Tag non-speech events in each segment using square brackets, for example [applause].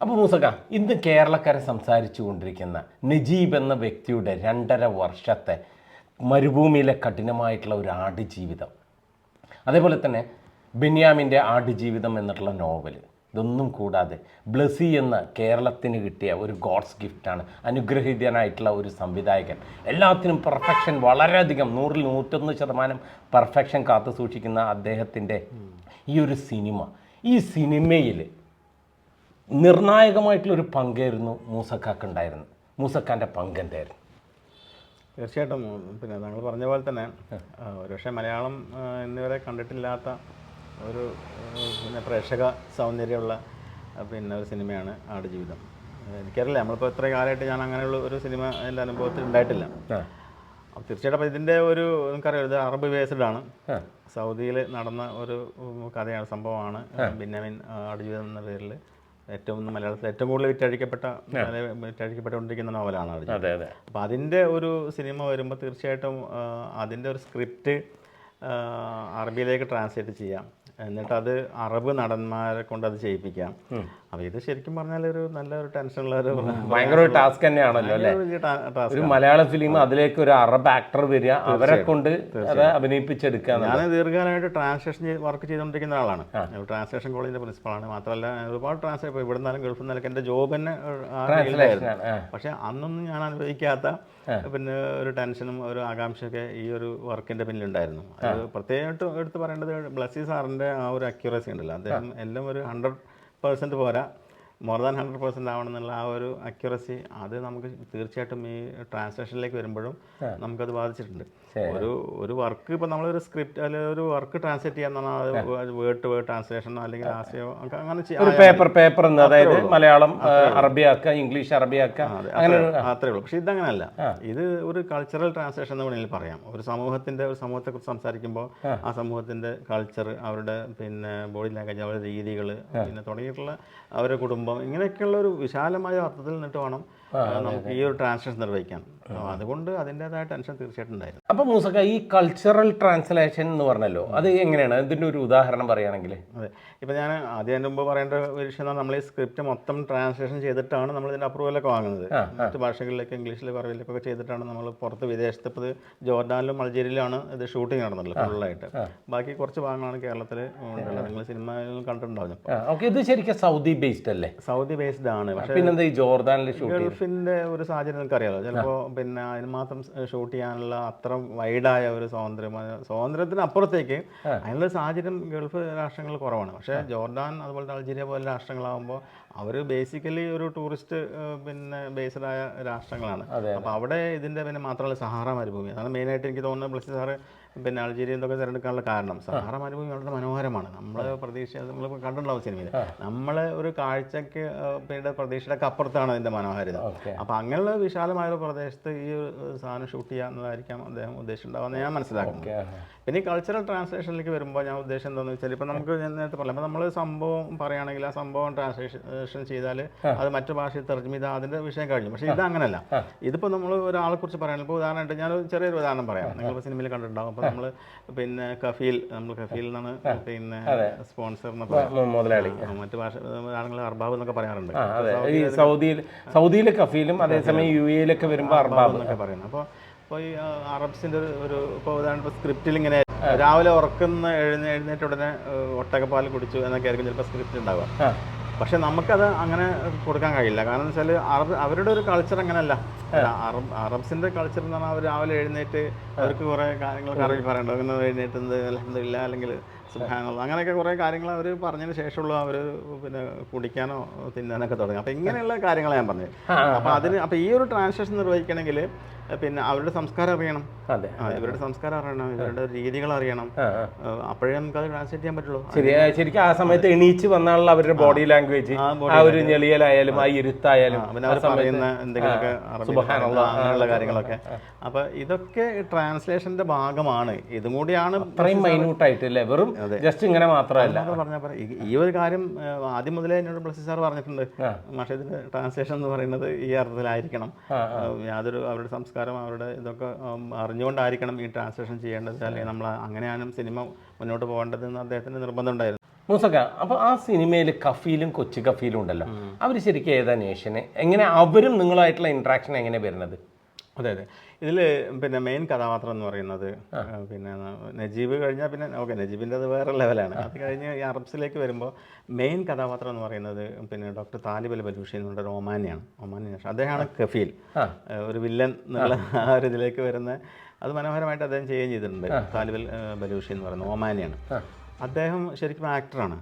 അപ്പോൾ മൂസക്ക ഇന്ന് കേരളക്കാരെ സംസാരിച്ചു കൊണ്ടിരിക്കുന്ന നജീബ് എന്ന വ്യക്തിയുടെ രണ്ടര വർഷത്തെ മരുഭൂമിയിലെ കഠിനമായിട്ടുള്ള ഒരു ആടുജീവിതം. അതേപോലെ തന്നെ ബെന്യാമിന്റെ ആടുജീവിതം എന്നിട്ടുള്ള നോവൽ. ഇതൊന്നും കൂടാതെ ബ്ലസി എന്ന കേരളത്തിന് കിട്ടിയ ഒരു ഗോഡ്സ് ഗിഫ്റ്റാണ്. അനുഗ്രഹീതനായിട്ടുള്ള ഒരു സംവിധായകൻ. എല്ലാത്തിനും പെർഫെക്ഷൻ വളരെയധികം നൂറിൽ നൂറ്റൊന്ന് ശതമാനം പെർഫെക്ഷൻ കാത്തു സൂക്ഷിക്കുന്ന അദ്ദേഹത്തിന്റെ ഈ ഒരു സിനിമ. ഈ സിനിമയിൽ നിർണായകമായിട്ടുള്ളൊരു പങ്കായിരുന്നു മൂസക്കാക്ക് ഉണ്ടായിരുന്നത് മൂസക്കാന്റെ പങ്ക് എന്തായിരുന്നു തീർച്ചയായിട്ടും. പിന്നെ താങ്കൾ പറഞ്ഞ പോലെ തന്നെ ഒരുപക്ഷെ മലയാളം എന്നിവരെ ഇന്നുവരെ കണ്ടിട്ടില്ലാത്ത ഒരു പിന്നെ പ്രേക്ഷക സൗന്ദര്യമുള്ള പിന്നെ ഒരു സിനിമയാണ് ആടുജീവിതം എനിക്കറിയില്ല നമ്മളിപ്പോൾ ഇത്ര കാലമായിട്ട് ഞാൻ അങ്ങനെയുള്ള ഒരു സിനിമ എന്റെ അനുഭവത്തിൽ ഉണ്ടായിട്ടില്ല. അപ്പം അപ്പോൾ തീർച്ചയായിട്ടും അപ്പോൾ ഇതിന്റെ ഒരു നമുക്കറിയാം ഇത് അറബ് ബേസ്ഡ് ആണ്. സൗദിയിൽ നടന്ന ഒരു കഥയാണ് സംഭവമാണ് ബിന്നമിൻ ആടുജീവിതം എന്ന പേരിൽ ഏറ്റവും മലയാളത്തിൽ ഏറ്റവും കൂടുതൽ വിറ്റഴിക്കപ്പെട്ട വിറ്റഴിക്കപ്പെട്ടുകൊണ്ടിരിക്കുന്ന നോവലാണ് അത്. അതെ അപ്പോൾ അതിന്റെ ഒരു സിനിമ വരുമ്പോൾ തീർച്ചയായിട്ടും അതിന്റെ ഒരു സ്ക്രിപ്റ്റ് അറബിയിലേക്ക് ട്രാൻസ്ലേറ്റ് ചെയ്യാം. എന്നിട്ട് അത് അറബ് നടന്മാരെ കൊണ്ട് അത് ചെയ്യിപ്പിക്കാം. അപ്പോൾ ഇത് ശരിക്കും പറഞ്ഞാൽ ഒരു നല്ലൊരു ടെൻഷനുള്ള ഒരു ഭയങ്കര ഒരു ടാസ്ക് തന്നെയാണല്ലോ അല്ലേ? ഒരു മലയാള ഫിലിം അതിലേക്ക് ഒരു അറബ് ആക്ടർ വരിക അവരെ കൊണ്ട് അത് അഭിനയിപ്പിച്ചെടുക്കുക ഞാൻ ദീർഘകാലമായിട്ട് ട്രാൻസ്ലേഷൻ വർക്ക് ചെയ്തുകൊണ്ടിരിക്കുന്ന ആളാണ്. ട്രാൻസ്ലേഷൻ കോളേജിന്റെ പ്രിൻസിപ്പളാണ് മാത്രമല്ല ഒരുപാട് ട്രാൻസ്ലേറ്റ് ഇപ്പോൾ ഇവിടെ നിന്നാലും ഗൾഫിൽ നിന്നാലും എന്റെ ജോബ് തന്നെ. പക്ഷേ അന്നൊന്നും ഞാൻ അനുഭവിക്കാത്ത പിന്നെ ഒരു ടെൻഷനും ഒരു ആകാംക്ഷയൊക്കെ ഈ ഒരു വർക്കിന്റെ പിന്നിലുണ്ടായിരുന്നു. അത് പ്രത്യേകമായിട്ട് എടുത്ത് പറയേണ്ടത് ബ്ലസ്സി സാറിന്റെ ആ ഒരു അക്യൂറസി ഉണ്ടല്ലോ. അദ്ദേഹം എല്ലാം ഒരു ഹൺഡ്രഡ് പേഴ്സന്റ് പോരാ. മോർ ദാൻ ഹൺഡ്രഡ് പെർസെന്റ് ആവണം എന്നുള്ള ആ ഒരു അക്യുറസി അത് നമുക്ക് തീർച്ചയായിട്ടും ഈ ട്രാൻസ്ലേഷനിലേക്ക് വരുമ്പോഴും നമുക്കത് ബാധിച്ചിട്ടുണ്ട്. ഒരു ഒരു വർക്ക് ഇപ്പോൾ നമ്മളൊരു സ്ക്രിപ്റ്റ് അല്ലെങ്കിൽ ഒരു വർക്ക് ട്രാൻസ്ലേറ്റ് ചെയ്യാൻ അത് വേർഡ് ടു വേർഡ് ട്രാൻസ്ലേഷനോ അല്ലെങ്കിൽ ആശയോ അങ്ങനെ ചെയ്യാം. ഒരു പേപ്പർ പേപ്പർ എന്ന് അതായത് മലയാളം അറബിയാക്കുക ഇംഗ്ലീഷ് അറബിയാക്കുക അങ്ങനെ അത്രേ ഉള്ളൂ. പക്ഷെ ഇതങ്ങനല്ല. ഇത് ഒരു കൾച്ചറൽ ട്രാൻസ്ലേഷൻ എന്ന് വേണമെങ്കിൽ പറയാം. ഒരു സമൂഹത്തിന്റെ ഒരു സമൂഹത്തെ കുറിച്ച് സംസാരിക്കുമ്പോൾ ആ. സമൂഹത്തിന്റെ കൾച്ചർ അവരുടെ പിന്നെ ബോഡി ലാംഗ്വേജ് അവരുടെ രീതികൾ പിന്നെ തുടങ്ങിയിട്ടുള്ള അവരുടെ കുടുംബം ഇങ്ങനെയൊക്കെയുള്ള ഒരു വിശാലമായ അർത്ഥത്തിൽ നിന്നിട്ട് വേണം നമുക്ക് ഈ ഒരു ട്രാൻസ്ലേഷൻ നിർവഹിക്കാൻ അതുകൊണ്ട് അതിന്റെതായ ടെൻഷൻ തീർച്ചയായിട്ടും ഉണ്ടായിരുന്നു. അപ്പോൾ മൂസക്ക ഈ കൾച്ചറൽ ട്രാൻസ്ലേഷൻ എന്ന് പറഞ്ഞല്ലോ അത് എങ്ങനെയാണ്? ഇതിന്റെ ഒരു ഉദാഹരണം പറയുകയാണെങ്കിൽ. അതെ. ഇപ്പം ഞാൻ ആദ്യം മുമ്പ് പറയേണ്ട ഒരു വിഷയം നമ്മൾ ഈ സ്ക്രിപ്റ്റ് മൊത്തം ട്രാൻസ്ലേഷൻ ചെയ്തിട്ടാണ് നമ്മൾ ഇതിന്റെ അപ്രൂവലൊക്കെ വാങ്ങുന്നത്. മറ്റ് ഭാഷകളിലേക്ക് ഇംഗ്ലീഷിലേക്ക് അറബിയിലേക്കൊക്കെ ചെയ്തിട്ടാണ് നമ്മൾ പുറത്ത് വിദേശത്ത് ഇപ്പോൾ ജോർദാനിലും അൾജീരിയയിലാണ് ഇത് ഷൂട്ടിംഗ് നടന്നുള്ളത് ഫുള്ളായിട്ട് ബാക്കി കുറച്ച് ഭാഗങ്ങളാണ് കേരളത്തിൽ ഉള്ളത് നിങ്ങൾ സിനിമയിൽ കണ്ടിട്ടുണ്ടാവും ഇത് ശരിക്കും സൗദി ബേസ്ഡ് അല്ലേ? സൗദി ബേസ്ഡ് ആണ്. പക്ഷേ പിന്നെന്താ ഈ ജോർദാനിൽ ഷൂട്ട് ഗൾഫിന്റെ ഒരു സാഹചര്യം നിങ്ങൾക്ക് അറിയാലോ ചിലപ്പോൾ പിന്നെ അതിന് മാത്രം ഷൂട്ട് ചെയ്യാനുള്ള അത്ര വൈഡായ ഒരു സ്വാതന്ത്ര്യം സ്വാതന്ത്ര്യത്തിന് അപ്പുറത്തേക്ക് അതിനുള്ള സാഹചര്യം ഗൾഫ് രാഷ്ട്രങ്ങളിൽ കുറവാണ്. പക്ഷേ ജോർഡാൻ അതുപോലെ അൾജീരിയ പോലെ രാഷ്ട്രങ്ങളാകുമ്പോൾ അവർ ബേസിക്കലി ഒരു ടൂറിസ്റ്റ് പിന്നെ ബേസ്ഡായ ആയ രാഷ്ട്രങ്ങളാണ്. അപ്പോൾ അവിടെ ഇതിന്റെ പിന്നെ മാത്രമല്ല സഹാറ മരുഭൂമി. അതാണ് മെയിനായിട്ട് എനിക്ക് തോന്നുന്നത്. പ്ലസ് സാറ് പിന്നെ അൾജീരിയ ഇതൊക്കെ തിരഞ്ഞെടുക്കാനുള്ള കാരണം? സഹാറ മരുഭൂമി വളരെ മനോഹരമാണ്. നമ്മൾ പ്രതീക്ഷ നമ്മൾ കണ്ടിട്ടുണ്ടാവും സിനിമയിൽ നമ്മൾ ഒരു കാഴ്ചയ്ക്ക് പിന്നെ പ്രതീക്ഷയുടെ അപ്പുറത്താണ് അതിന്റെ മനോഹാരിത. അപ്പം അങ്ങനെയുള്ള വിശാലമായ ഒരു പ്രദേശത്ത് ഈ ഒരു സാധനം ഷൂട്ട് ചെയ്യാമെന്നതായിരിക്കാം അദ്ദേഹം ഉദ്ദേശിച്ചിട്ടുണ്ടാവുമെന്ന് ഞാൻ മനസ്സിലാക്കുന്നു. പിന്നെ ഈ കൾച്ചറൽ ട്രാൻസ്ലേഷനിലേക്ക് വരുമ്പോൾ ഞാൻ ഉദ്ദേശം എന്താണെന്ന് വെച്ചാൽ ഇപ്പോൾ നമുക്ക് ഞാൻ നേരത്തെ പറയാം നമ്മൾ സംഭവം പറയുകയാണെങ്കിൽ ആ സംഭവം ട്രാൻസ്ലേഷൻ ചെയ്താൽ അത് മറ്റു ഭാഷയിൽ തെർജമ ചെയ്താൽ അതിന്റെ വിഷയം കഴിഞ്ഞു. പക്ഷേ ഇത് അങ്ങനല്ല ഇതിപ്പോൾ നമ്മൾ ഒരാളെ കുറിച്ച് പറയുകയാണെങ്കിൽ ഇപ്പോൾ ഉദാഹരണമായിട്ട് ഞാനൊരു ചെറിയൊരു ഉദാഹരണം പറയാം. നിങ്ങളിപ്പോൾ സിനിമയിൽ കണ്ടിട്ടുണ്ടാകും അപ്പോൾ നമ്മൾ പിന്നെ കഫീൽ നമ്മൾ കഫീൽ എന്നാണ് പിന്നെ സ്പോൺസർ മുതലാളി. മറ്റു ഭാഷ ആളുകൾ അർബാബ് എന്നൊക്കെ പറയാറുണ്ട്. സൗദിയിൽ സൗദിയിലെ കഫീലും അതേസമയം യു എയിലൊക്കെ വരുമ്പോൾ അർബാബ് എന്നൊക്കെ പറയുന്നത്. അപ്പോൾ അപ്പോൾ ഈ അറബ്സിന്റെ ഒരു ഒരു ഇപ്പോൾ ഉദാഹരണം ഇപ്പോൾ സ്ക്രിപ്റ്റിൽ ഇങ്ങനെ രാവിലെ ഉറക്കുന്ന എഴുന്നേ എഴുന്നേറ്റ ഉടനെ ഒട്ടകപ്പാൽ കുടിച്ചു എന്നൊക്കെ ആയിരിക്കും ചിലപ്പോൾ സ്ക്രിപ്റ്റ് ഉണ്ടാവുക പക്ഷെ നമുക്കത് അങ്ങനെ കൊടുക്കാൻ കഴിയില്ല. കാരണം എന്ന് വെച്ചാൽ അറബ് അവരുടെ ഒരു കൾച്ചർ അങ്ങനെയല്ല അറബ് അറബ്സിന്റെ കൾച്ചർ എന്ന് പറഞ്ഞാൽ അവർ രാവിലെ എഴുന്നേറ്റ് അവർക്ക് കുറേ കാര്യങ്ങൾ അറിയി പറയണ്ടോ. അങ്ങനെ എഴുന്നേറ്റുന്നത് അലഹമില്ല അല്ലെങ്കിൽ സുഖാനുള്ള അങ്ങനെയൊക്കെ കുറേ കാര്യങ്ങൾ അവർ പറഞ്ഞതിന് ശേഷമുള്ള അവർ പിന്നെ കുടിക്കാനോ തിന്നാനൊക്കെ തുടങ്ങി. അപ്പോൾ ഇങ്ങനെയുള്ള കാര്യങ്ങളാണ് ഞാൻ പറഞ്ഞത്. അപ്പോൾ അതിന് അപ്പോൾ ഈ ഒരു ട്രാൻസാക്ഷൻ നിർവഹിക്കണമെങ്കിൽ പിന്നെ അവരുടെ സംസ്കാരം അറിയണം. അതെ അവരുടെ ഇവരുടെ സംസ്കാരം അറിയണം ഇവരുടെ രീതികൾ അറിയണം. അപ്പോഴേ നമുക്ക് അത് ട്രാൻസ്ലേറ്റ് ചെയ്യാൻ പറ്റുള്ളൂ. ശരിക്കും ആ സമയത്ത് എണീച്ച് വന്നാലുള്ള അവരുടെ ബോഡി ലാംഗ്വേജ് ആ, ഒരു ഞെളിയലായാലും ആ ഇരുത്തായാലും അവർ പറയുന്ന എന്തെങ്കിലുമൊക്കെ അങ്ങനെയുള്ള കാര്യങ്ങളൊക്കെ. അപ്പൊ ഇതൊക്കെ ട്രാൻസ്ലേഷന്റെ ഭാഗമാണ്. ഇതും കൂടിയാണ് അത്രയും മൈന്യൂട്ട് ആയിട്ട് അല്ലേ? വെറും ജസ്റ്റ് ഇങ്ങനെ മാത്രമല്ല. ഈ- ഒരു കാര്യം ആദ്യം മുതലേ എന്നോട് ബ്ലസ്സി സാർ പറഞ്ഞിട്ടുണ്ട്. പക്ഷേ ഇതിന്റെ ട്രാൻസ്ലേഷൻ എന്ന് പറയുന്നത് ഈ അർത്ഥത്തിലായിരിക്കണം. യാതൊരു അവരുടെ സംസ്കാരം അവരുടെ ഇതൊക്കെ അറിഞ്ഞുകൊണ്ടായിരിക്കണം ഈ ട്രാൻസ്ലേഷൻ ചെയ്യേണ്ടത്. അല്ലെങ്കിൽ നമ്മൾ അങ്ങനെയാണ് സിനിമ മുന്നോട്ട് പോകേണ്ടത് എന്ന് അദ്ദേഹത്തിന് നിർബന്ധമുണ്ടായിരുന്നു മൂസക്ക അപ്പോൾ ആ സിനിമയിൽ കഫീലും കൊച്ചു കഫീലും ഉണ്ടല്ലോ. അവർ ശരിക്കും ഏതാ നേഷനെ എങ്ങനെ അവരും നിങ്ങളായിട്ടുള്ള ഇൻട്രാക്ഷൻ എങ്ങനെ വരുന്നത്? അതെ അതെ. ഇതിൽ പിന്നെ മെയിൻ കഥാപാത്രം എന്ന് പറയുന്നത് പിന്നെ നജീബ് കഴിഞ്ഞാൽ പിന്നെ ഓക്കെ നജീബിന്റെ അത് വേറെ ലെവലാണ് അത് കഴിഞ്ഞ് ഈ അറബ്സിലേക്ക് വരുമ്പോൾ മെയിൻ കഥാപാത്രം എന്ന് പറയുന്നത് പിന്നെ ഡോക്ടർ താലിബ് അൽ ബലൂഷി എന്ന് പറഞ്ഞ ഒരു ഒമാനിയാണ് ഒമാനി അദ്ദേഹമാണ് കഫീൽ. ഒരു വില്ലൻ എന്നുള്ള ആ. ഒരു ഇതിലേക്ക് വരുന്ന അത് മനോഹരമായിട്ട് അദ്ദേഹം ചെയ്യുകയും ചെയ്തിട്ടുണ്ട്. താലിബ് അൽ ബലൂഷി എന്ന് പറയുന്നത് ഒമാനിയാണ്. അദ്ദേഹം ശരിക്കും ആക്ടറാണ്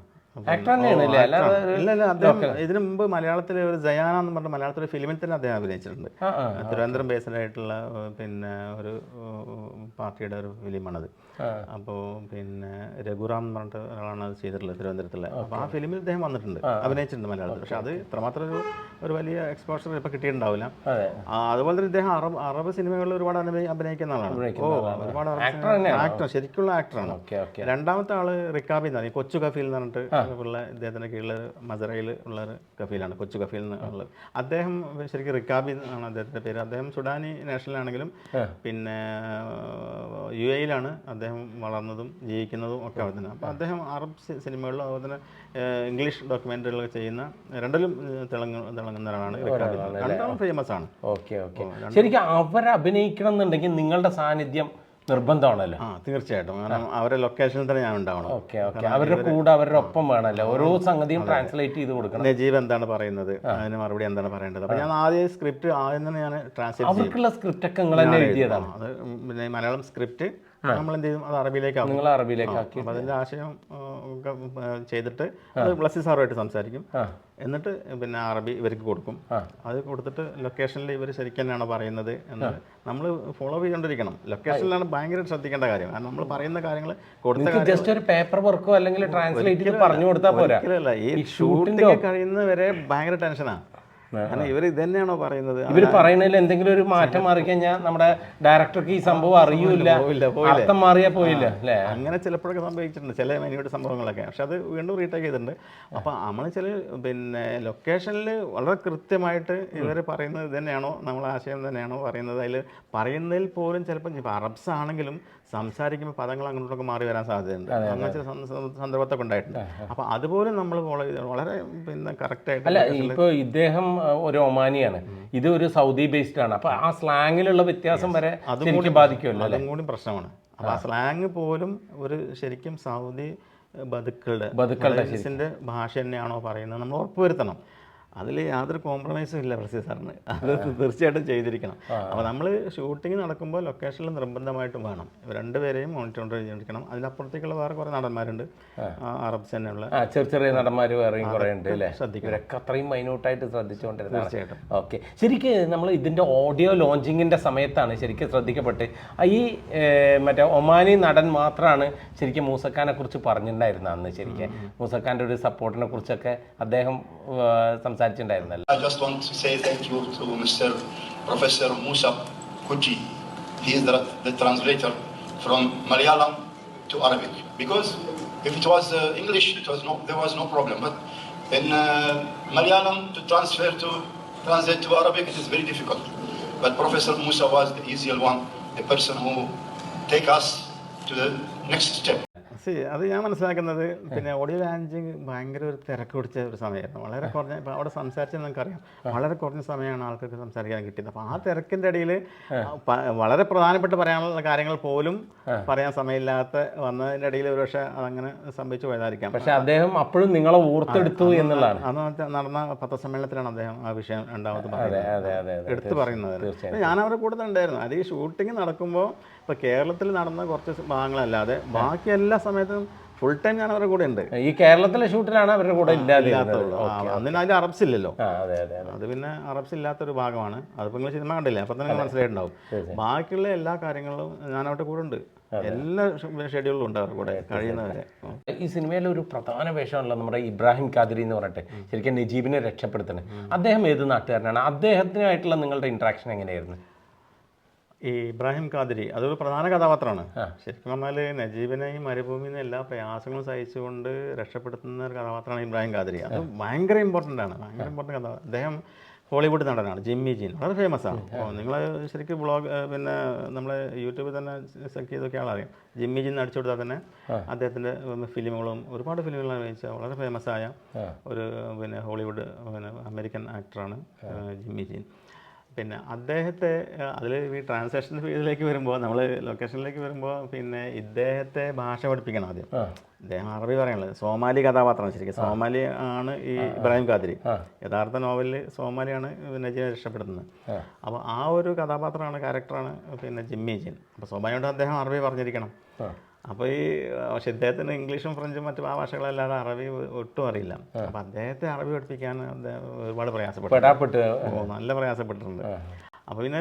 ഇതിനു മുമ്പ് മലയാളത്തിലെ ഒരു ജയാന എന്ന് പറഞ്ഞ മലയാളത്തിലെ ഫിലിമിൽ തന്നെ അദ്ദേഹം അഭിനയിച്ചിട്ടുണ്ട്. തിരുവനന്തപുരം ബേസ്ഡ് ആയിട്ടുള്ള പിന്നെ ഒരു പാർട്ടിയുടെ ഒരു ഫിലിമാണത്. അപ്പോൾ പിന്നെ രഘുറാം എന്ന് പറഞ്ഞിട്ട് ഒരാളാണ് അത് ചെയ്തിട്ടുള്ളത് തിരുവനന്തപുരത്തിലെ അപ്പോൾ ആ ഫിലിമിൽ അദ്ദേഹം വന്നിട്ടുണ്ട്. അഭിനയിച്ചിട്ടുണ്ട് മലയാളത്തിൽ. പക്ഷെ അത് ഇത്രമാത്രം ഒരു ഒരു വലിയ എക്സ്പോഷർ ഇപ്പൊ കിട്ടിയിട്ടുണ്ടാവില്ല. അതുപോലെ തന്നെ ഇദ്ദേഹം അറബ് അറബ് സിനിമകളിൽ ഒരുപാട് അഭിനയിക്കുന്ന ആളാണ്. ഓ ഒരുപാട്? ആക്ടർ ശരിക്കുള്ള ആക്ടറാണ് രണ്ടാമത്തെ ആൾ റിക്കാബി എന്നാണ്. കൊച്ചു കഫീൽ എന്ന് പറഞ്ഞിട്ട് ഉള്ള ഇദ്ദേഹത്തിന്റെ കീഴിൽ മസറയിൽ ഉള്ള ഒരു കഫീലാണ് കൊച്ചു കഫീൽ എന്നുള്ളത് അദ്ദേഹം ശരിക്കും റിക്കാബി എന്നാണ് അദ്ദേഹത്തിന്റെ പേര്. അദ്ദേഹം സുഡാനി നാഷണലാണെങ്കിലും പിന്നെ യു എയിലാണ് അദ്ദേഹം വളർന്നതും ജീവിക്കുന്നതും ഒക്കെ അവിടെ തന്നെ അപ്പോൾ അദ്ദേഹം അറബ് സിനിമകളിലും അതുപോലെ തന്നെ ഇംഗ്ലീഷ് ഡോക്യുമെന്ററികളൊക്കെ ചെയ്യുന്ന രണ്ടിലും തിളങ്ങ തിളങ്ങുന്ന ഒരാളാണ് രണ്ടാളും ഫേമസ് ആണ്. Okay okay. ശരിക്കും അവർ അഭിനയിക്കണം എന്നുണ്ടെങ്കിൽ നിങ്ങളുടെ സാന്നിധ്യം നിർബന്ധമാണല്ലോ. ആ തീർച്ചയായിട്ടും. കാരണം അവരുടെ ലൊക്കേഷനിൽ തന്നെ ഞാൻ ഉണ്ടാവണം. Okay okay. അവരുടെ കൂടെ അവരുടെ ഒപ്പം വേണമല്ലോ ഓരോ സംഗതിയും ട്രാൻസ്ലേറ്റ് ചെയ്ത് കൊടുക്കണം. നജീബ് എന്താണ് പറയുന്നത്? അതിന് മറുപടി എന്താണ് പറയേണ്ടത്? അപ്പോൾ ഞാൻ ആദ്യം സ്ക്രിപ്റ്റ് ആദ്യം തന്നെ ഞാൻ ട്രാൻസ്ലേറ്റ് അവർക്കുള്ള സ്ക്രിപ്റ്റ് ഒക്കെ നിങ്ങൾ തന്നെ എഴുതിയതാണ്. അത് പിന്നെ മലയാളം സ്ക്രിപ്റ്റ് നമ്മൾ എന്ത് ചെയ്യും അത് അറബിയിലേക്ക് നിങ്ങൾ അറബിയിലേക്ക് ആക്കി. അതിന്റെ ആശയം ചെയ്തിട്ട് അത് ബ്ലസ്സി സാറുമായിട്ട് സംസാരിക്കും. എന്നിട്ട് പിന്നെ അറബി ഇവർക്ക് കൊടുക്കും. അത് കൊടുത്തിട്ട് ലൊക്കേഷനിൽ ഇവർ ശരിക്കും തന്നെയാണ് പറയുന്നത് എന്ന് നമ്മൾ ഫോളോ ചെയ്തുകൊണ്ടിരിക്കണം ലൊക്കേഷനിലാണ് ഭയങ്കര ശ്രദ്ധിക്കേണ്ട കാര്യം. കാരണം നമ്മൾ പറയുന്ന കാര്യങ്ങൾ കൊടുത്ത ജസ്റ്റ് ഒരു പേപ്പർ വർക്കോ അല്ലെങ്കിൽ ട്രാൻസ്ലേറ്റ് പറഞ്ഞു കൊടുത്താൽ പോരാ. ഈ ഷൂട്ടിംഗ് കഴിയുന്നവരെ ഭയങ്കര ടെൻഷനാണ് കാരണം ഇവർ ഇത് തന്നെയാണോ പറയുന്നത്? ഇവർ പറയുന്നതിൽ എന്തെങ്കിലും ഒരു മാറ്റം മാറി കഴിഞ്ഞാൽ നമ്മുടെ ഡയറക്ടർക്ക് ഈ സംഭവം അറിയൂല? അർത്ഥം മാറിയാ പോയില്ല അല്ലേ? അങ്ങനെ ചിലപ്പോഴൊക്കെ സംഭവിച്ചിട്ടുണ്ട് ചില മെനുയുടെ സംഭവങ്ങളൊക്കെ. പക്ഷെ അത് വീണ്ടും റീടേക്ക് ചെയ്തിട്ടുണ്ട്. അപ്പോൾ നമ്മൾ ചില പിന്നെ ലൊക്കേഷനിൽ വളരെ കൃത്യമായിട്ട് ഇവർ പറയുന്നത് തന്നെയാണോ നമ്മൾ ആശയം തന്നെയാണോ പറയുന്നത്? അതിൽ പറയുന്നതിൽ പോലും ചിലപ്പോൾ ഇപ്പോൾ അറബ്സ് ആണെങ്കിലും സംസാരിക്കുമ്പോൾ പദങ്ങൾ അങ്ങോട്ടൊക്കെ മാറി വരാൻ സാധ്യതയുണ്ട്. അങ്ങനെ ചില സന്ദ- സന്ദ- സന്ദർഭത്തൊക്കെ ഉണ്ടായിട്ടുണ്ട്. അപ്പോൾ അതുപോലും നമ്മൾ ഫോളോ ചെയ്ത് വളരെ പിന്നെ കറക്റ്റായിട്ട് അല്ല ഇപ്പൊ ഇദ്ദേഹം ഒരു ഒമാനിയാണ്. ഇത് ഒരു സൗദി ബേസ്ഡ് ആണ്. അപ്പൊ ആ സ്ലാങ്ങിലുള്ള വ്യത്യാസം വരെ അതുകൂടി ബാധിക്കുമല്ലോ അതും കൂടി പ്രശ്നമാണ്. അപ്പൊ ആ. സ്ലാങ് പോലും ഒരു ശരിക്കും സൗദി ബതുക്കളുടെ ബതുക്കളുടെ ഭാഷ തന്നെയാണോ പറയുന്നത്? നമ്മൾ ഉറപ്പുവരുത്തണം. അതിൽ യാതൊരു കോംപ്രമൈസും ഇല്ല പ്രസിദ്ധ സാറിന്. അത് തീർച്ചയായിട്ടും ചെയ്തിരിക്കണം. അപ്പോൾ നമ്മൾ ഷൂട്ടിംഗ് നടക്കുമ്പോൾ ലൊക്കേഷനിൽ നിർബന്ധമായിട്ടും വേണം. രണ്ടുപേരെയും മോണിറ്റർ ചെയ്തിരിക്കണം അതിനപ്പുറത്തേക്കുള്ള വേറെ കുറേ നടന്മാരുണ്ട്. അറബ്സ് തന്നെയുള്ള. ചെറിയ ചെറിയ നടന്മാർ വേറെയും കുറെ ഉണ്ട് അല്ലേ. ഇവരൊക്കെ അത്രയും മൈന്യൂട്ടായിട്ട് ശ്രദ്ധിച്ചുകൊണ്ടിരുന്നത് തീർച്ചയായിട്ടും. ഓക്കെ ശരിക്കും നമ്മൾ ഇതിന്റെ ഓഡിയോ ലോഞ്ചിങ്ങിന്റെ സമയത്താണ് ശരിക്കും ശ്രദ്ധിക്കപ്പെട്ട്. ഈ മറ്റേ ഒമാനി നടൻ മാത്രമാണ് ശരിക്കും മൂസക്കാനെ കുറിച്ച് പറഞ്ഞിട്ടുണ്ടായിരുന്നത് അന്ന് ശരിക്കും. മൂസക്കാന്റെ ഒരു സപ്പോർട്ടിനെ കുറിച്ചൊക്കെ അദ്ദേഹം ആ, സംസാരിച്ചിട്ടുണ്ടായിരുന്നല്ലോ I just want to say thank you to Mr. Professor Musa Kuji. He is the, the translator from Malayalam to Arabic. Because if it was uh, English, it was no, there was no problem. But in uh, Malayalam, to transfer to translate to Arabic, it is very difficult. But Professor Musa was the easier one, the person who take us to the next step. See അത് ഞാൻ മനസ്സിലാക്കുന്നത് പിന്നെ audio landing ഭയങ്കര ഒരു തിരക്ക് പിടിച്ച ഒരു സമയമായിരുന്നു. വളരെ കുറഞ്ഞ ഇപ്പം അവിടെ സംസാരിച്ചത് നമുക്കറിയാം വളരെ കുറഞ്ഞ സമയമാണ് ആൾക്കാർക്ക് സംസാരിക്കാൻ കിട്ടിയത്. അപ്പോൾ ആ തിരക്കിന്റെ ഇടയിൽ വളരെ പ്രധാനപ്പെട്ട പറയാനുള്ള കാര്യങ്ങൾ പോലും പറയാൻ സമയമില്ലാത്ത വന്നതിന്റെ ഇടയിൽ ഒരു പക്ഷേ അതങ്ങനെ സംഭവിച്ചു പോയതായിരിക്കാം. പക്ഷെ അദ്ദേഹം അപ്പോഴും നിങ്ങളെ ഓർത്തെടുത്തു എന്നുള്ളതാണ്. അന്ന് നടന്ന പത്രസമ്മേളനത്തിലാണ് അദ്ദേഹം ആ വിഷയം രണ്ടാമത് പറയുന്നത്. എടുത്തു പറയുന്നത് ഞാൻ അവരുടെ കൂടെ തന്നെ ഉണ്ടായിരുന്നു. അത് ഈ ഷൂട്ടിംഗ് നടക്കുമ്പോൾ ഇപ്പോൾ കേരളത്തിൽ നടന്ന കുറച്ച് ഭാഗങ്ങളല്ലാതെ ബാക്കി എല്ലാ സമയത്തും ഫുൾ ടൈം ഞാൻ അവരുടെ കൂടെ ഉണ്ട് ഈ കേരളത്തിലെ ഷൂട്ടിലാണ് അവരുടെ കൂടെ അതിന് അന്നിന് അതിൽ അറബ്സ് ഇല്ലല്ലോ. അതെ അതെ അതെ. അത് പിന്നെ അറബ്സ് ഇല്ലാത്തൊരു ഭാഗമാണ്. അതിപ്പോൾ നിങ്ങൾ സിനിമ കണ്ടില്ല? അപ്പം തന്നെ മനസ്സിലായിട്ടുണ്ടാവും. ബാക്കിയുള്ള എല്ലാ കാര്യങ്ങളും ഞാൻ അവരുടെ കൂടെ ഉണ്ട്. എല്ലാ ഷെഡ്യൂളിലും ഉണ്ട് അവരുടെ കൂടെ കഴിയുന്നവരെ. ഈ സിനിമയിലെ ഒരു പ്രധാന വേഷമാണല്ലോ നമ്മുടെ ഇബ്രാഹിം ഖാദിരി എന്ന് പറഞ്ഞിട്ട് ശരിക്കും നജീബിനെ രക്ഷപ്പെടുത്തണേ അദ്ദേഹം ഏത് നാട്ടുകാരനാണ്? അദ്ദേഹത്തിനായിട്ടുള്ള നിങ്ങളുടെ ഇന്ററാക്ഷൻ എങ്ങനെയായിരുന്നു? ഈ ഇബ്രാഹിം കാതിരി അതൊരു പ്രധാന കഥാപാത്രമാണ്. ശരിക്കും പറഞ്ഞാൽ നജീബിനെയും നിന്ന് എല്ലാ പ്രയാസങ്ങളും സഹിച്ചുകൊണ്ട് രക്ഷപ്പെടുത്തുന്ന ഒരു കഥാപാത്രമാണ് ഇബ്രാഹിം കാതിരി അത് ഭയങ്കര ഇമ്പോർട്ടന്റ് ആണ്. ഭയങ്കര ഇമ്പോർട്ടന്റ് കഥാപാത്രം അദ്ദേഹം ഹോളിവുഡ് നടനാണ് ജിമ്മി ജീൻ. വളരെ ഫേമസ് ആണ്. അപ്പോൾ നിങ്ങൾ ശരിക്കും ബ്ലോഗ് പിന്നെ നമ്മളെ യൂട്യൂബിൽ തന്നെ സെർച്ച് ചെയ്തൊക്കെ ആളറിയാം. ജിമ്മി ജീൻ അടിച്ചു കൊടുത്താൽ തന്നെ അദ്ദേഹത്തിന്റെ ഫിലിമുകളും ഒരുപാട് ഫിലിമുകളാണ് അഭിനയിച്ച വളരെ ഫേമസ് ആയ ഒരു പിന്നെ ഹോളിവുഡ് പിന്നെ അമേരിക്കൻ ആക്ടറാണ് ജിമ്മി ജീൻ. പിന്നെ അദ്ദേഹത്തെ അതിൽ ഈ ട്രാൻസാക്ഷൻ ഫീൽഡിലേക്ക് വരുമ്പോൾ നമ്മൾ ലൊക്കേഷനിലേക്ക് വരുമ്പോൾ പിന്നെ ഇദ്ദേഹത്തെ ഭാഷ പഠിപ്പിക്കണം ആദ്യം. അദ്ദേഹം അറബി പറയാനുള്ളത് സോമാലി കഥാപാത്രമാണ് ശരിക്കും. സോമാലി ആണ് ഈ ഇബ്രാഹിം ഖാദിരി. യഥാർത്ഥ നോവലിൽ സോമാലിയാണ് നജീനെ രക്ഷപ്പെടുത്തുന്നത് അപ്പോൾ ആ. ഒരു കഥാപാത്രമാണ് ക്യാരക്ടറാണ് പിന്നെ ജിമ്മി ജിൻ. അപ്പോൾ സ്വാഭാവികമായിട്ടും അദ്ദേഹം അറബി പറഞ്ഞിരിക്കണം. അപ്പോൾ ഈ പക്ഷെ ഇദ്ദേഹത്തിന് ഇംഗ്ലീഷും ഫ്രഞ്ചും മറ്റു ആ ഭാഷകളല്ലാതെ അറബി ഒട്ടും അറിയില്ല. അപ്പോൾ അദ്ദേഹത്തെ അറബി പഠിപ്പിക്കാൻ ഒരുപാട് പ്രയാസപ്പെട്ടു. നല്ല പ്രയാസപ്പെട്ടിട്ടുണ്ട്. അപ്പോൾ പിന്നെ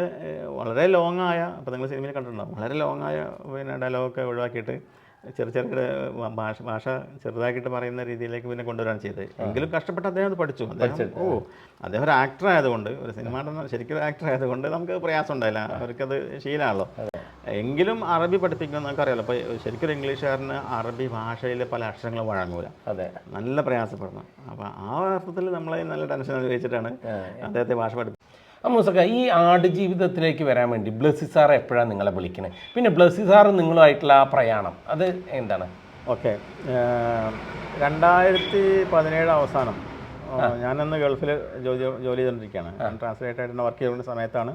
വളരെ ലോങ് ആയ അപ്പോൾ നിങ്ങൾ സിനിമയിൽ കണ്ടിട്ടുണ്ടാവും വളരെ ലോങ് ആയ പിന്നെ ഡയലോഗൊക്കെ ഒഴിവാക്കിയിട്ട് ചെറിയ ചെറിയ ഭാഷ ഭാഷ ചെറുതാക്കിയിട്ട് പറയുന്ന രീതിയിലേക്ക് പിന്നെ കൊണ്ടുവരാൻ ചെയ്തത്. എങ്കിലും കഷ്ടപ്പെട്ട് അദ്ദേഹം അത് പഠിച്ചു. അദ്ദേഹം ഓ അദ്ദേഹം ഒരു ആക്ടർ ആയതുകൊണ്ട് ഒരു സിനിമ ശരിക്കും ആക്ടർ ആയതുകൊണ്ട് നമുക്ക് പ്രയാസം ഉണ്ടായില്ല. അവർക്കത് ശീലമാണല്ലോ. എങ്കിലും അറബി പഠിപ്പിക്കുമെന്ന് നമുക്കറിയാലോ. അപ്പോൾ ശരിക്കും ഇംഗ്ലീഷുകാരന് അറബി ഭാഷയിൽ പല അക്ഷരങ്ങളും വഴങ്ങൂല. അതെ. നല്ല പ്രയാസപ്പെടുന്നു അപ്പോൾ ആ അർത്ഥത്തിൽ നമ്മളെ നല്ല ടെൻഷൻ അനുഭവിച്ചിട്ടാണ് അദ്ദേഹത്തെ ഭാഷ ആ മൂസക്ക ഈ ആട് ജീവിതത്തിലേക്ക് വരാൻ വേണ്ടി ബ്ലസ്സി സാർ എപ്പോഴാണ് നിങ്ങളെ വിളിക്കുന്നത് പിന്നെ ബ്ലസ്സി സാർ നിങ്ങളുമായിട്ടുള്ള ആ പ്രയാണം അത് എന്താണ്? ഓക്കെ രണ്ടായിരത്തി പതിനേഴ് അവസാനം ഞാനന്ന് ഗൾഫിൽ ജോലി ജോലി ചെയ്തുകൊണ്ടിരിക്കുകയാണ് ട്രാൻസ്ലേറ്റ് ആയിട്ട് വർക്ക് ചെയ്യുന്ന സമയത്താണ്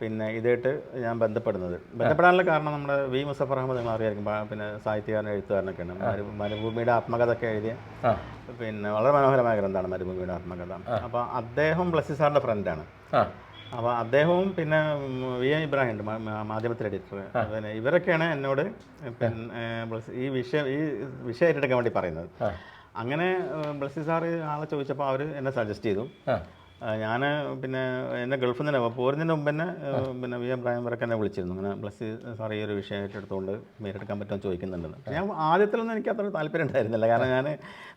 പിന്നെ ഇതായിട്ട് ഞാൻ ബന്ധപ്പെടുന്നത്. ബന്ധപ്പെടാനുള്ള കാരണം നമ്മുടെ വി മുസഫർ അഹമ്മദ് നിങ്ങൾ അറിയായിരിക്കും പിന്നെ സാഹിത്യകാരൻ എഴുത്തുകാരനൊക്കെയാണ്. മരു മരുഭൂമിയുടെ ആത്മകഥ ഒക്കെ എഴുതിയ പിന്നെ വളരെ മനോഹരമായ ഗ്രന്ഥമാണ് മരുഭൂമിയുടെ ആത്മകഥ. അപ്പോൾ അദ്ദേഹം ബ്ലസ്സി സാറിന്റെ ഫ്രണ്ടാണ് അപ്പോൾ അദ്ദേഹവും പിന്നെ വി എം ഇബ്രാഹിം ഉണ്ട് മാധ്യമത്തിൽ എഡിറ്റർ. പിന്നെ ഇവരൊക്കെയാണ് എന്നോട് പിന്നെ ഈ വിഷയം ഈ വിഷയം ഏറ്റെടുക്കാൻ വേണ്ടി പറയുന്നത്. അങ്ങനെ ബ്ലസ്സി സാറ് ആളെ ചോദിച്ചപ്പോൾ അവർ എന്നെ സജസ്റ്റ് ചെയ്തു. ഞാൻ പിന്നെ എന്നെ ഗൾഫിൽ നിന്ന് പോരുന്നതിന് മുമ്പ് തന്നെ പിന്നെ വി എം ഇബ്രാഹിം വരൊക്കെ എന്നെ വിളിച്ചിരുന്നു. അങ്ങനെ ബ്ലസ്സി സാർ ഈ ഒരു വിഷയം ഏറ്റെടുത്തുകൊണ്ട് ഏറ്റെടുക്കാൻ പറ്റുമെന്ന് ചോദിക്കുന്നുണ്ടെന്ന്. ഞാൻ ആദ്യത്തിലൊന്നും എനിക്ക് അത്ര താല്പര്യം ഉണ്ടായിരുന്നില്ല. കാരണം ഞാൻ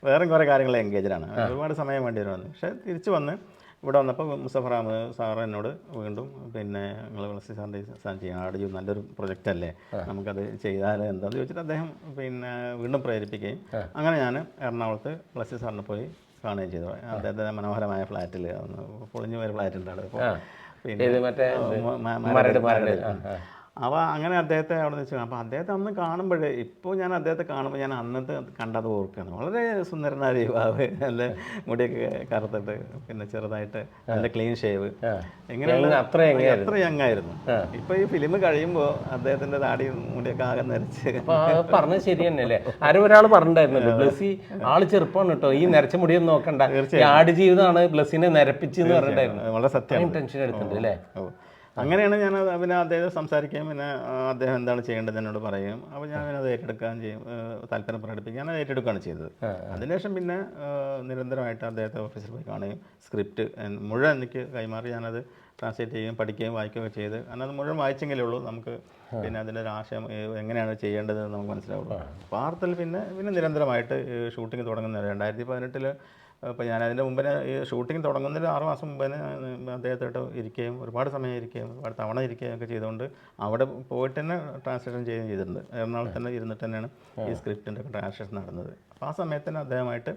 വേറെ കുറേ കാര്യങ്ങളിൽ എൻഗേജഡാണ് ഒരുപാട് സമയം വേണ്ടി വരുമെന്ന് പക്ഷേ തിരിച്ചു വന്ന് ഇവിടെ വന്നപ്പോൾ മുസഫർ അഹമ്മദ് സാർ എന്നോട് വീണ്ടും പിന്നെ നിങ്ങൾ വിളസി സാറിന്റെ സാധനം ചെയ്യണം ആട് ചെയ്യും നല്ലൊരു പ്രൊജക്റ്റ് അല്ലേ? നമുക്കത് ചെയ്താൽ എന്താന്ന് ചോദിച്ചിട്ട് അദ്ദേഹം പിന്നെ വീണ്ടും പ്രേരിപ്പിക്കുകയും അങ്ങനെ ഞാൻ എറണാകുളത്ത് വിളസി സാറിന് പോയി കാണുകയും ചെയ്തു. അദ്ദേഹത്തിന്റെ മനോഹരമായ ഫ്ലാറ്റിൽ പൊളിഞ്ഞു പോയ ഫ്ലാറ്റ് ഉണ്ട് അവിടെ ഇപ്പോൾ അപ്പോൾ അങ്ങനെ അദ്ദേഹത്തെ അവിടെ വെച്ച് അപ്പോൾ അദ്ദേഹത്തെ അന്ന് കാണുമ്പോഴേ ഇപ്പോൾ ഞാൻ അദ്ദേഹത്തെ കാണുമ്പോൾ ഞാൻ അന്നത്തെ കണ്ടത് ഓർക്കുകയാണ്. വളരെ സുന്ദരനായ യുവാവ്. നല്ല മുടിയൊക്കെ കറുത്തിട്ട് പിന്നെ ചെറുതായിട്ട് നല്ല ക്ലീൻ ഷേവ് എങ്ങനെയാണ് അത്ര. അത്ര യങ് ആയിരുന്നു ഇപ്പോൾ ഈ ഫിലിം കഴിയുമ്പോൾ അദ്ദേഹത്തിന്റെ താടി മുടിയൊക്കെ ആകെ നരച്ച്. പറഞ്ഞത് ശരി തന്നെയല്ലേ? ആരും ഒരാൾ പറഞ്ഞിട്ടുണ്ടായിരുന്നല്ലോ ബ്ലസ്സി ആൾ ചെറുപ്പമാണ് കേട്ടോ ഈ നരച്ച മുടിയൊന്നും നോക്കണ്ട. ഈ ആട് ജീവിതമാണ് ബ്ലസ്സിനെ നരപ്പിച്ചെന്ന് പറഞ്ഞിട്ടുണ്ടായിരുന്നു വളരെ സത്യം ടെൻഷൻ എടുത്തിട്ടുണ്ട് അല്ലേ? അങ്ങനെയാണ് ഞാൻ പിന്നെ അദ്ദേഹം സംസാരിക്കുകയും പിന്നെ അദ്ദേഹം എന്താണ് ചെയ്യേണ്ടത് എന്നോട് പറയും. അപ്പോൾ ഞാൻ പിന്നെ അത് ഏറ്റെടുക്കാൻ ചെയ്യും താല്പര്യം പ്രകടിപ്പിക്കും ഞാൻ അത് ഏറ്റെടുക്കുകയാണ് ചെയ്തത്. അതിനുശേഷം പിന്നെ നിരന്തരമായിട്ട് അദ്ദേഹത്തെ ഓഫീസിൽ പോയി കാണുകയും സ്ക്രിപ്റ്റ് മുഴുവൻ എനിക്ക് കൈമാറി ഞാനത് ട്രാൻസ്ലേറ്റ് ചെയ്യുകയും പഠിക്കുകയും വായിക്കുകയൊക്കെ ചെയ്ത്. കാരണം അത് മുഴുവൻ വായിച്ചെങ്കിലേ ഉള്ളൂ നമുക്ക് പിന്നെ അതിന്റെ ഒരു ആശയം എങ്ങനെയാണ് ചെയ്യേണ്ടതെന്ന് നമുക്ക് മനസ്സിലാവുള്ളൂ. വാർത്തയിൽ പിന്നെ പിന്നെ നിരന്തരമായിട്ട് ഷൂട്ടിംഗ് തുടങ്ങുന്നത് രണ്ടായിരത്തി പതിനെട്ടിൽ അപ്പോൾ ഞാൻ അതിന്റെ മുമ്പേ ഈ ഷൂട്ടിംഗ് തുടങ്ങുന്നതിന് ആറ് മാസം മുമ്പേ അദ്ദേഹത്തോട്ട് ഇരിക്കുകയും ഒരുപാട് സമയം ഇരിക്കുകയും ഒരുപാട് തവണ ഇരിക്കുകയും ഒക്കെ ചെയ്തുകൊണ്ട് അവിടെ പോയിട്ട് തന്നെ ട്രാൻസ്ലേഷൻ ചെയ്യുകയും ചെയ്തിട്ടുണ്ട്. എറണാകുളത്ത് തന്നെ ഇരുന്നിട്ട് തന്നെയാണ് ഈ സ്ക്രിപ്റ്റിന്റെ ട്രാൻസ്ലേഷൻ നടന്നത്. അപ്പോൾ ആ സമയത്ത് തന്നെ അദ്ദേഹമായിട്ട്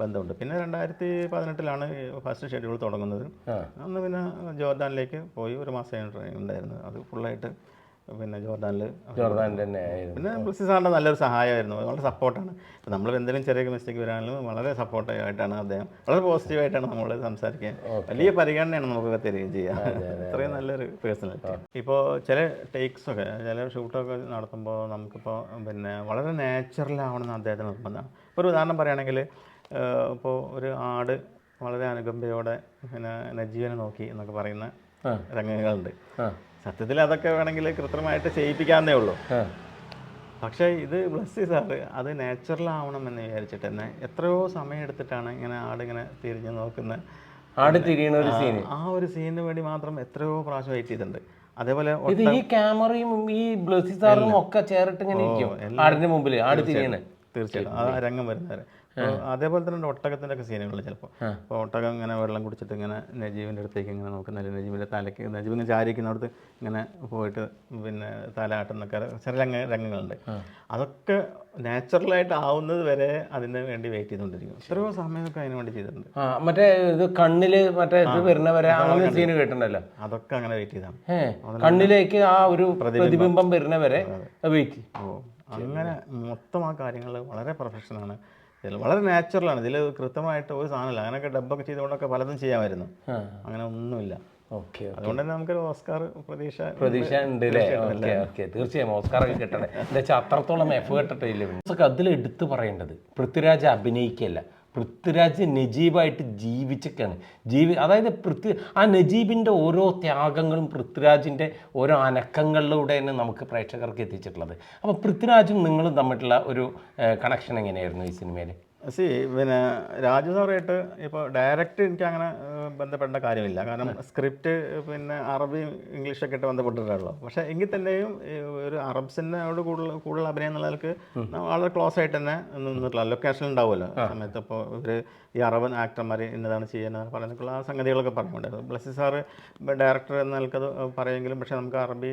ബന്ധമുണ്ട്. പിന്നെ രണ്ടായിരത്തി പതിനെട്ടിലാണ് ഫസ്റ്റ് ഷെഡ്യൂൾ തുടങ്ങുന്നത്. അന്ന് പിന്നെ ജോർദാനിലേക്ക് പോയി ഒരു മാസം ഉണ്ടായിരുന്നത് ഉണ്ടായിരുന്നു. അത് ഫുള്ളായിട്ട് പിന്നെ ജോർദാനിൽ ജോർദാനിൽ തന്നെ ആയിരുന്നു. പിന്നെ ബ്ലസ്സി സാറിന്റെ നല്ലൊരു സഹായമായിരുന്നു. വളരെ സപ്പോർട്ടാണ്. ഇപ്പം നമ്മൾ എന്തെങ്കിലും ചെറിയ മിസ്റ്റേക്ക് വരാനും വളരെ സപ്പോർട്ടീവായിട്ടാണ് അദ്ദേഹം. വളരെ പോസിറ്റീവായിട്ടാണ് നമ്മൾ സംസാരിക്കാൻ. വലിയ പരിഗണനയാണ് നമുക്കൊക്കെ തരികയും ചെയ്യുക അത്രയും നല്ലൊരു പേഴ്സണാലിറ്റി ഇപ്പോൾ ചില ടേക്സൊക്കെ ചില ഷൂട്ടൊക്കെ നടത്തുമ്പോൾ നമുക്കിപ്പോൾ പിന്നെ വളരെ നാച്ചുറലാവണമെന്ന് അദ്ദേഹത്തിന് നിർബന്ധമാണ്. ഇപ്പോൾ ഒരു ഉദാഹരണം പറയുകയാണെങ്കിൽ ഇപ്പോൾ ഒരു ആട് വളരെ അനുകമ്പയോടെ പിന്നെ നജീവനെ നോക്കി എന്നൊക്കെ പറയുന്ന രംഗങ്ങളുണ്ട്. സത്യത്തിൽ അതൊക്കെ വേണമെങ്കിൽ കൃത്രിമമായിട്ട് ചെയ്യിപ്പിക്കാവുന്നേ ഉള്ളൂ. പക്ഷേ ഇത് ബ്ലസ്സി സാറ് അത് നാച്ചുറൽ ആവണം എന്ന് വിചാരിച്ചിട്ട് തന്നെ എത്രയോ സമയം എടുത്തിട്ടാണ് ഇങ്ങനെ ആടിങ്ങനെ തിരിഞ്ഞു നോക്കുന്ന. ആട് തിരിയണ ഒരു സീന് ആ ഒരു സീനിന് വേണ്ടി മാത്രം എത്രയോ പ്രാവശ്യം വെയിറ്റ് ചെയ്തിട്ടുണ്ട്. അതേപോലെ ഇത് ഈ ക്യാമറയും ഈ ബ്ലസ്സി സാറും ഒക്കെ ചേർട്ട് ഇങ്ങനെ ഇരിക്കും. ആടിന്റെ മുമ്പിൽ ആട് തിരിയണേ. തീർച്ചയായിട്ടും. ആ രംഗം വരുന്നവരെ. അതേപോലെ തന്നെ ഒട്ടകത്തിന്റെ ഒക്കെ സീനുകൾ ചിലപ്പോൾ അപ്പോൾ ഒട്ടകം ഇങ്ങനെ വെള്ളം കുടിച്ചിട്ട് ഇങ്ങനെ നജീബിന്റെ അടുത്തേക്ക് ഇങ്ങനെ നോക്കുന്നില്ല നജീബിന്റെ തലയ്ക്ക് നജീബ് ഇങ്ങനെ ചാരിക്കുന്നിടത്ത് ഇങ്ങനെ പോയിട്ട് പിന്നെ തല ആട്ടുന്നൊക്കെ ചെറിയ രംഗ രംഗങ്ങളുണ്ട്. അതൊക്കെ നാച്ചുറലായിട്ട് ആവുന്നത് വരെ അതിന് വേണ്ടി വെയിറ്റ് ചെയ്തുകൊണ്ടിരിക്കും. എത്രയോ സമയമൊക്കെ അതിന് വേണ്ടി ചെയ്തിട്ടുണ്ട്. മറ്റേ ഇത് കണ്ണിൽ മറ്റേ ഇത് വരുന്നവരെ അങ്ങനെ സീന് കേട്ടിട്ടുണ്ടല്ലോ. അതൊക്കെ അങ്ങനെ വെയിറ്റ് ചെയ്താണ്. കണ്ണിലേക്ക് ആ ഒരു പ്രതിബിംബം. വരുന്നവരെ വെയിറ്റ് ഓ അങ്ങനെ മൊത്തം ആ കാര്യങ്ങൾ വളരെ പ്രൊഫഷനാണ് ഇതിൽ വളരെ നാച്ചുറലാണ് ഇതിൽ കൃത്യമായിട്ട് ഒരു സാധനമില്ല. അങ്ങനെയൊക്കെ ഡബ്ബൊക്കെ ചെയ്തുകൊണ്ടൊക്കെ പലതും ചെയ്യാമായിരുന്നു. അങ്ങനെ ഒന്നുമില്ല. ഓക്കെ അതുകൊണ്ട് തന്നെ നമുക്കൊരു ഓസ്കാർ പ്രതീക്ഷ പ്രതീക്ഷ ഉണ്ട് അല്ലേ? ഓക്കെ ഓക്കെ തീർച്ചയായും ഓസ്കാർ ഒക്കെ കിട്ടണേ. എന്താ വെച്ചാൽ അത്രത്തോളം എഫ് ഇല്ല? അതിൽ എടുത്തു പറയേണ്ടത്. പൃഥ്വിരാജ് അഭിനയിക്കല്ല. പൃഥ്വിരാജ് നജീബായിട്ട് ജീവിച്ചൊക്കെയാണ് ജീവി അതായത് പൃഥ്വി ആ നജീബിന്റെ ഓരോ ത്യാഗങ്ങളും പൃഥ്വിരാജിന്റെ ഓരോ അനക്കങ്ങളിലൂടെയാണ് നമുക്ക് പ്രേക്ഷകർക്ക് എത്തിച്ചിട്ടുള്ളത്. അപ്പോൾ പൃഥ്വിരാജും നിങ്ങളും തമ്മിലുള്ള ഒരു കണക്ഷൻ എങ്ങനെയായിരുന്നു ഈ സിനിമയിൽ? സി പിന്നെ രാജു സാറായിട്ട് ഇപ്പോൾ ഡയറക്റ്റ് എനിക്ക് അങ്ങനെ ബന്ധപ്പെടേണ്ട കാര്യമില്ല. കാരണം സ്ക്രിപ്റ്റ് പിന്നെ അറബി ഇംഗ്ലീഷൊക്കെ ആയിട്ട് ബന്ധപ്പെട്ടിട്ടുള്ളൂ. പക്ഷേ എങ്കിൽ തന്നെയും ഒരു അറബ്സിനോട് കൂടുതൽ കൂടുതൽ അഭിനയം എന്നുള്ളവർക്ക് വളരെ ക്ലോസ് ആയിട്ട് തന്നെ നിന്നിട്ടുള്ള ലൊക്കേഷൻ ഉണ്ടാവുമല്ലോ. ആ സമയത്ത് ഇപ്പോൾ ഇവർ ഈ അറബൻ ആക്ടർമാർ ഇന്നതാണ് ചെയ്യുന്നത് പറയുന്നതിനുള്ള ആ സംഗതികളൊക്കെ പറയുന്നുണ്ട് ബ്ലസ്സി സാറ് ഡയറക്ടർ എന്ന നിലക്കത് പറയുമെങ്കിലും പക്ഷേ നമുക്ക് അറബി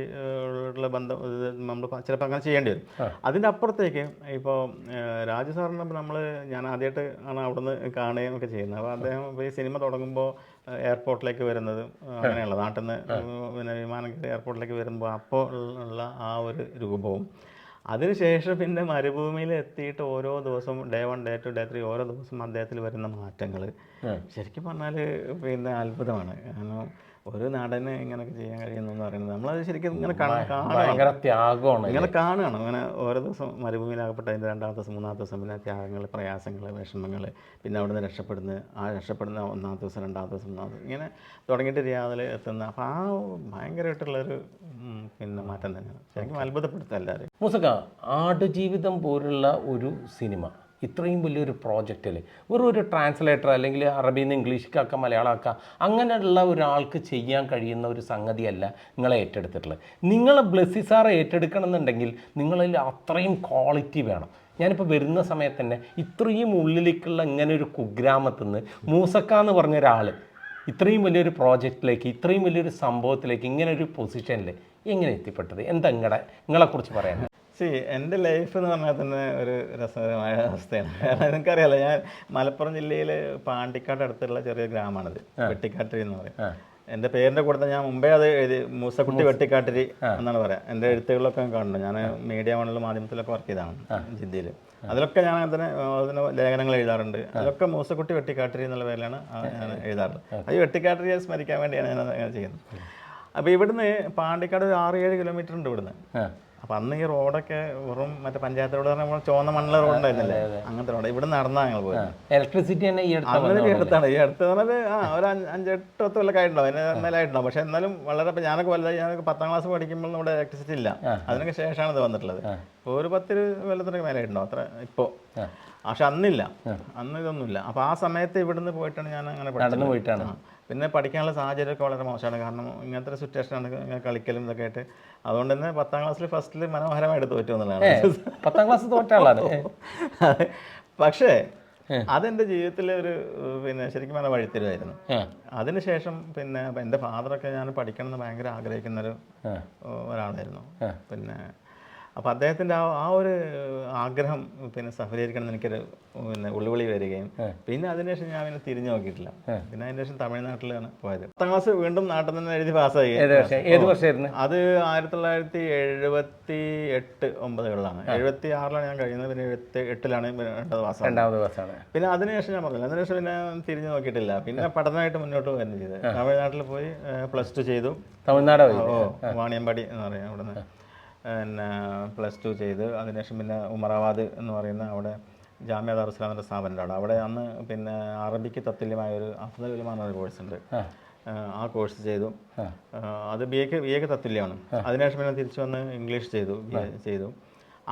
ഉള്ള ബന്ധം നമ്മൾ ചിലപ്പോൾ അങ്ങനെ ചെയ്യേണ്ടി വരും. അതിന്റെ അപ്പുറത്തേക്ക് ഇപ്പോൾ രാജു സാറിന് നമ്മൾ ഞാൻ ആദ്യമായിട്ട് ആണ് അവിടുന്ന് കാണുകയും ഒക്കെ ചെയ്യുന്നത്. അപ്പോൾ അദ്ദേഹം ഈ സിനിമ തുടങ്ങുമ്പോൾ എയർപോർട്ടിലേക്ക് വരുന്നത് അങ്ങനെയുള്ള നാട്ടിൽ നിന്ന് പിന്നെ വിമാനം കയറി എയർപോർട്ടിലേക്ക് വരുമ്പോൾ അപ്പോൾ ഉള്ള ആ ഒരു രൂപവും. അതിനുശേഷം പിന്നെ മരുഭൂമിയിൽ എത്തിയിട്ട് ഓരോ ദിവസവും day one day two day three ഓരോ ദിവസവും അദ്ദേഹത്തിൽ വരുന്ന മാറ്റങ്ങൾ ശരിക്കും പറഞ്ഞാൽ പിന്നെ അത്ഭുതമാണ്. കാരണം ഒരു നടന് ഇങ്ങനെയൊക്കെ ചെയ്യാൻ കഴിയുന്നു എന്ന് പറയുന്നത് നമ്മളത് ശരിക്കും ഇങ്ങനെ ഭയങ്കര ത്യാഗമാണ് ഇങ്ങനെ കാണുകയാണ്. അങ്ങനെ ഓരോ ദിവസം മരുഭൂമിയിലാകപ്പെട്ട അതിന്റെ രണ്ടാമത്തെ ദിവസം മൂന്നാമത്തെ ദിവസം പിന്നെ ത്യാഗങ്ങൾ പ്രയാസങ്ങൾ വിഷമങ്ങൾ പിന്നെ അവിടുന്ന് രക്ഷപ്പെടുന്ന ആ രക്ഷപ്പെടുന്ന ഒന്നാമത്തെ ദിവസം രണ്ടാമത്തെ ദിവസം മൂന്നാമത്തെ ഇങ്ങനെ തുടങ്ങിയിട്ട് രാവിലെ എത്തുന്ന അപ്പോൾ ആ ഭയങ്കരമായിട്ടുള്ളൊരു പിന്നെ മാറ്റം തന്നെയാണ്. ശരിക്കും അത്ഭുതപ്പെടുത്തുക എല്ലാവരും മൂസക്ക ആടുജീവിതം പോലുള്ള ഒരു സിനിമ ഇത്രയും വലിയൊരു പ്രോജക്റ്റിൽ വെറും ഒരു ട്രാൻസ്ലേറ്റർ അല്ലെങ്കിൽ അറബിയിൽ നിന്ന് ഇംഗ്ലീഷിലാക്കാം മലയാളമാക്കാം അങ്ങനെയുള്ള ഒരാൾക്ക് ചെയ്യാൻ കഴിയുന്ന ഒരു സംഗതിയല്ല നിങ്ങളെ ഏറ്റെടുത്തിട്ടുള്ളത്. നിങ്ങളെ ബ്ലെസ്സി സാറെ ഏറ്റെടുക്കണം എന്നുണ്ടെങ്കിൽ നിങ്ങളിൽ അത്രയും ക്വാളിറ്റി വേണം. ഞാനിപ്പോൾ വരുന്ന സമയത്ത് തന്നെ ഇത്രയും ഉള്ളിലേക്കുള്ള ഇങ്ങനെ ഒരു കുഗ്രാമത്തിൽ നിന്ന് മൂസക്ക എന്ന് പറഞ്ഞ ഒരാൾ ഇത്രയും വലിയൊരു പ്രോജക്റ്റിലേക്ക് ഇത്രയും വലിയൊരു സംഭവത്തിലേക്ക് ഇങ്ങനെ ഒരു പൊസിഷനിൽ എങ്ങനെ എത്തിപ്പെട്ടത്? എന്താ നിങ്ങളുടെ നിങ്ങളെക്കുറിച്ച് പറയാൻ? സി എന്റെ ലൈഫ് എന്ന് പറഞ്ഞാൽ തന്നെ ഒരു രസകരമായ അവസ്ഥയാണ്. കാരണം നിങ്ങൾക്കറിയാലോ ഞാൻ മലപ്പുറം ജില്ലയിൽ പാണ്ടിക്കാട് അടുത്തുള്ള ചെറിയ ഗ്രാമമാണിത് വെട്ടിക്കാട്ടിരി എന്ന് പറയും. എന്റെ പേരിന്റെ കൂടെ തന്നെ ഞാൻ മുമ്പേ അത് എഴുതി മൂസക്കുട്ടി വെട്ടിക്കാട്ടിരി എന്നാണ് പറയാം. എന്റെ എഴുത്തുകളിലൊക്കെ കാണുന്നുണ്ട്. ഞാൻ മീഡിയ വണ്ണിൽ മാധ്യമത്തിലൊക്കെ വർക്ക് ചെയ്തതാണ് ജിദ്ദയിൽ അതിലൊക്കെ ഞാൻ അതിന് അതിന് ലേഖനങ്ങൾ എഴുതാറുണ്ട്. അതിലൊക്കെ മൂസക്കുട്ടി വെട്ടിക്കാട്ടിരി എന്നുള്ള പേരിലാണ് ഞാൻ എഴുതാറുള്ളത്. അത് വെട്ടിക്കാട്ടിരിയെ സ്മരിക്കാൻ വേണ്ടിയാണ് ഞാൻ അങ്ങനെ ചെയ്യുന്നത്. അപ്പോൾ ഇവിടുന്ന് പാണ്ടിക്കാട് ഒരു ആറ് ഏഴ് കിലോമീറ്റർ ഉണ്ട് ഇവിടുന്ന്. അപ്പൊ അന്ന് ഈ റോഡൊക്കെ വെറും മറ്റേ പഞ്ചായത്ത് റോഡ് നമ്മൾ ചുവന്ന മണ്ണുള്ള റോഡുണ്ടായിരുന്നില്ലേ? അങ്ങനത്തെ റോഡ്. ഇവിടെ നടന്നാ ഞങ്ങൾ പോയത്. ഇലക്ട്രിസിറ്റി തന്നെ ഈ അടുത്ത അടുത്താണ്. ഈ അടുത്ത് പറഞ്ഞത് ആ ഒരു അഞ്ച് അഞ്ചെട്ട് പത്ത് കൊല്ലൊക്കെ ആയിട്ടുണ്ടാവും. അതിന് മേലായിട്ടുണ്ടാവും. പക്ഷെ എന്നാലും വളരെ ഇപ്പൊ ഞാനൊക്കെ വലുതായി ഞാനൊക്കെ പത്താം ക്ലാസ് പഠിക്കുമ്പോൾ നമ്മുടെ ഇലക്ട്രിസിറ്റി ഇല്ല. അതിനൊക്കെ ശേഷമാണ് ഇത് വന്നിട്ടുള്ളത്. ഒരു പത്ത് കൊല്ലത്തിനൊക്കെ മേലായിട്ടുണ്ടാവും. അത്ര ഇപ്പോൾ പക്ഷെ അന്നില്ല. അന്ന് ഇതൊന്നുമില്ല. അപ്പൊ ആ സമയത്ത് ഇവിടുന്ന് പോയിട്ടാണ് ഞാൻ അങ്ങനെ പഠിച്ചത്. പോയിട്ടാണ്. പിന്നെ പഠിക്കാനുള്ള സാഹചര്യമൊക്കെ വളരെ മോശമാണ്. കാരണം ഇങ്ങനത്തെ ഒരു സിറ്റുവേഷനാണ് ഇങ്ങനെ കളിക്കലും ഇതൊക്കെ ആയിട്ട്. അതുകൊണ്ട് തന്നെ പത്താം ക്ലാസ്സിൽ ഫസ്റ്റിൽ മനോഹരമായിട്ട് തോറ്റു എന്നുള്ളതാണ്. പത്താം ക്ലാസ് തോറ്റാണ് പക്ഷേ അതെന്റെ ജീവിതത്തിലെ ഒരു പിന്നെ ശരിക്കും പറഞ്ഞ വഴിത്തിരിവായിരുന്നു. അതിനുശേഷം പിന്നെ എന്റെ ഫാദറൊക്കെ ഞാൻ പഠിക്കണം എന്ന് ഭയങ്കര ആഗ്രഹിക്കുന്ന ഒരു ഒരാളായിരുന്നു. പിന്നെ അപ്പോൾ അദ്ദേഹത്തിന്റെ ആ ആ ഒരു ആഗ്രഹം പിന്നെ സഫലീകരിക്കണം എന്ന് എനിക്കൊരു പിന്നെ ഉള്ളുവിളി വരികയും. പിന്നെ അതിനുശേഷം ഞാൻ പിന്നെ തിരിഞ്ഞു നോക്കിയിട്ടില്ല. പിന്നെ അതിനുശേഷം തമിഴ്നാട്ടിലാണ് പോയത്. പത്താം ക്ലാസ് വീണ്ടും നാട്ടിൽ നിന്ന് എഴുതി പാസ്സായി. ഏത് വർഷമായിരുന്നു അത് ആയിരത്തി തൊള്ളായിരത്തി എഴുപത്തി എട്ട് ഒമ്പതുകളിലാണ്. എഴുപത്തി ആറിലാണ് ഞാൻ കഴിയുന്നത്. പിന്നെ എഴുപത്തി എട്ടിലാണ് രണ്ടാമത് പാസ് രണ്ടാമത് പാസ്സാണ്. പിന്നെ അതിനുശേഷം ഞാൻ പറഞ്ഞില്ല അതിനുശേഷം പിന്നെ തിരിഞ്ഞു നോക്കിയിട്ടില്ല. പിന്നെ പഠനമായിട്ട് മുന്നോട്ട് ചെയ്തത്. തമിഴ്നാട്ടിൽ പോയി പ്ലസ് ടു ചെയ്തു. തമിഴ്നാട് ഓ വാണിയമ്പാടി എന്ന് പറയാം അവിടുന്ന്. പിന്നെ പ്ലസ് ടു ചെയ്ത് അതിനുശേഷം പിന്നെ ഉമറാബാദ് എന്ന് പറയുന്ന അവിടെ ജാമ്യ ദാറുസ്ലാം എന്ന സ്ഥാപനം അവിടെ അന്ന് പിന്നെ അറബിക്ക് തത്തുല്യമായ ഒരു അഫ്ദൽ ഉലമ എന്നൊരു കോഴ്സ് ഉണ്ട് ആ കോഴ്സ് ചെയ്തു. അത് ബി എക്ക് ബി എക്ക് തത്തുല്യമാണ്. അതിനുശേഷം പിന്നെ തിരിച്ചു വന്ന് ഇംഗ്ലീഷ് ചെയ്തു. ബി എ ചെയ്തു.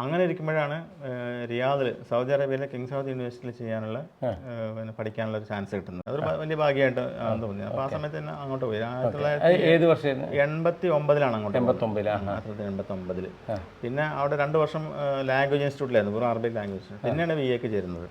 അങ്ങനെ ഇരിക്കുമ്പോഴാണ് റിയാദിൽ സൗദി അറേബ്യയിലെ കിങ് സൗദി യൂണിവേഴ്സിറ്റിയിൽ ചെയ്യാനുള്ള പിന്നെ പഠിക്കാനുള്ള ഒരു ചാൻസ് കിട്ടുന്നത്. അതൊരു വലിയ ഭാഗ്യമായിട്ട് തോന്നി അപ്പോൾ ആ സമയത്ത് തന്നെ അങ്ങോട്ട് പോയി. ആയിരത്തി തൊള്ളായിരത്തി ഏത് വർഷം എൺപത്തി ഒമ്പതിലാണ് അങ്ങോട്ട് ആയിരത്തി തൊള്ളായിരത്തി എൺപത്തി ഒമ്പതിൽ പിന്നെ അവിടെ രണ്ട് വർഷം ലാംഗ്വേജ് ഇൻസ്റ്റിറ്റ്യൂട്ടിലായിരുന്നു വെറും അറബിക് ലാംഗ്വേജ്. പിന്നെയാണ് ബി എക്ക് ചേരുന്നത്.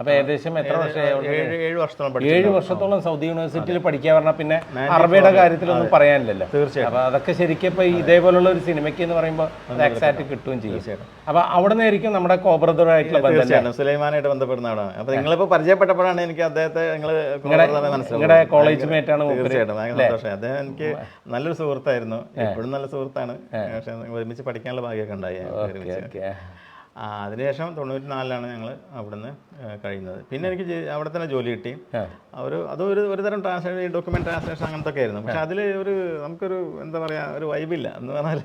അപ്പോൾ ഏകദേശം എത്ര വർഷമായി ഏഴ് വർഷത്തോളം സൗദി യൂണിവേഴ്സിറ്റിയിൽ പഠിക്കാൻ പറഞ്ഞാൽ പിന്നെ അറബിയുടെ കാര്യത്തിലൊന്നും പറയാനില്ലല്ലോ. തീർച്ചയായും. അപ്പൊ അതൊക്കെ ശരിക്കും ഇപ്പൊ ഇതേപോലുള്ള ഒരു സിനിമയ്ക്ക് എന്ന് പറയുമ്പോൾ അത് എക്സാക്ട് കിട്ടുകയും ചെയ്യും. അപ്പൊ അവിടെ നിന്നായിരിക്കും നമ്മുടെ കോബ്രദറായിട്ടുള്ള ബന്ധം സുലൈമാനായിട്ട് ബന്ധപ്പെടുന്നതാണ് അപ്പോൾ അപ്പൊ നിങ്ങളിപ്പോ പരിചയപ്പെട്ടപ്പോഴാണ് എനിക്ക് അദ്ദേഹത്തെ നിങ്ങൾ നിങ്ങളുടെ കോളേജ് മേറ്റ് ആണ്. തീർച്ചയായിട്ടും. സന്തോഷം അദ്ദേഹം എനിക്ക് നല്ലൊരു സുഹൃത്തായിരുന്നു. ഇപ്പോഴും നല്ല സുഹൃത്താണ്. പക്ഷെ ഒരുമിച്ച് പഠിക്കാനുള്ള ഭാഗ്യമൊക്കെ ഉണ്ടായി. അതിനുശേഷം തൊണ്ണൂറ്റി നാലിലാണ് ഞങ്ങൾ അവിടുന്ന് കഴിയുന്നത്. പിന്നെ എനിക്ക് അവിടെ തന്നെ ജോലി കിട്ടി. ഒരു അതൊരു ഒരു തരം ട്രാൻസ്ലേഷൻ ഡോക്യുമെന്റ് ട്രാൻസ്ലേഷൻ അങ്ങനത്തെ ഒക്കെ ആയിരുന്നു. പക്ഷെ അതിൽ ഒരു നമുക്കൊരു എന്താ പറയാ ഒരു വൈബില്ല എന്ന് പറഞ്ഞാൽ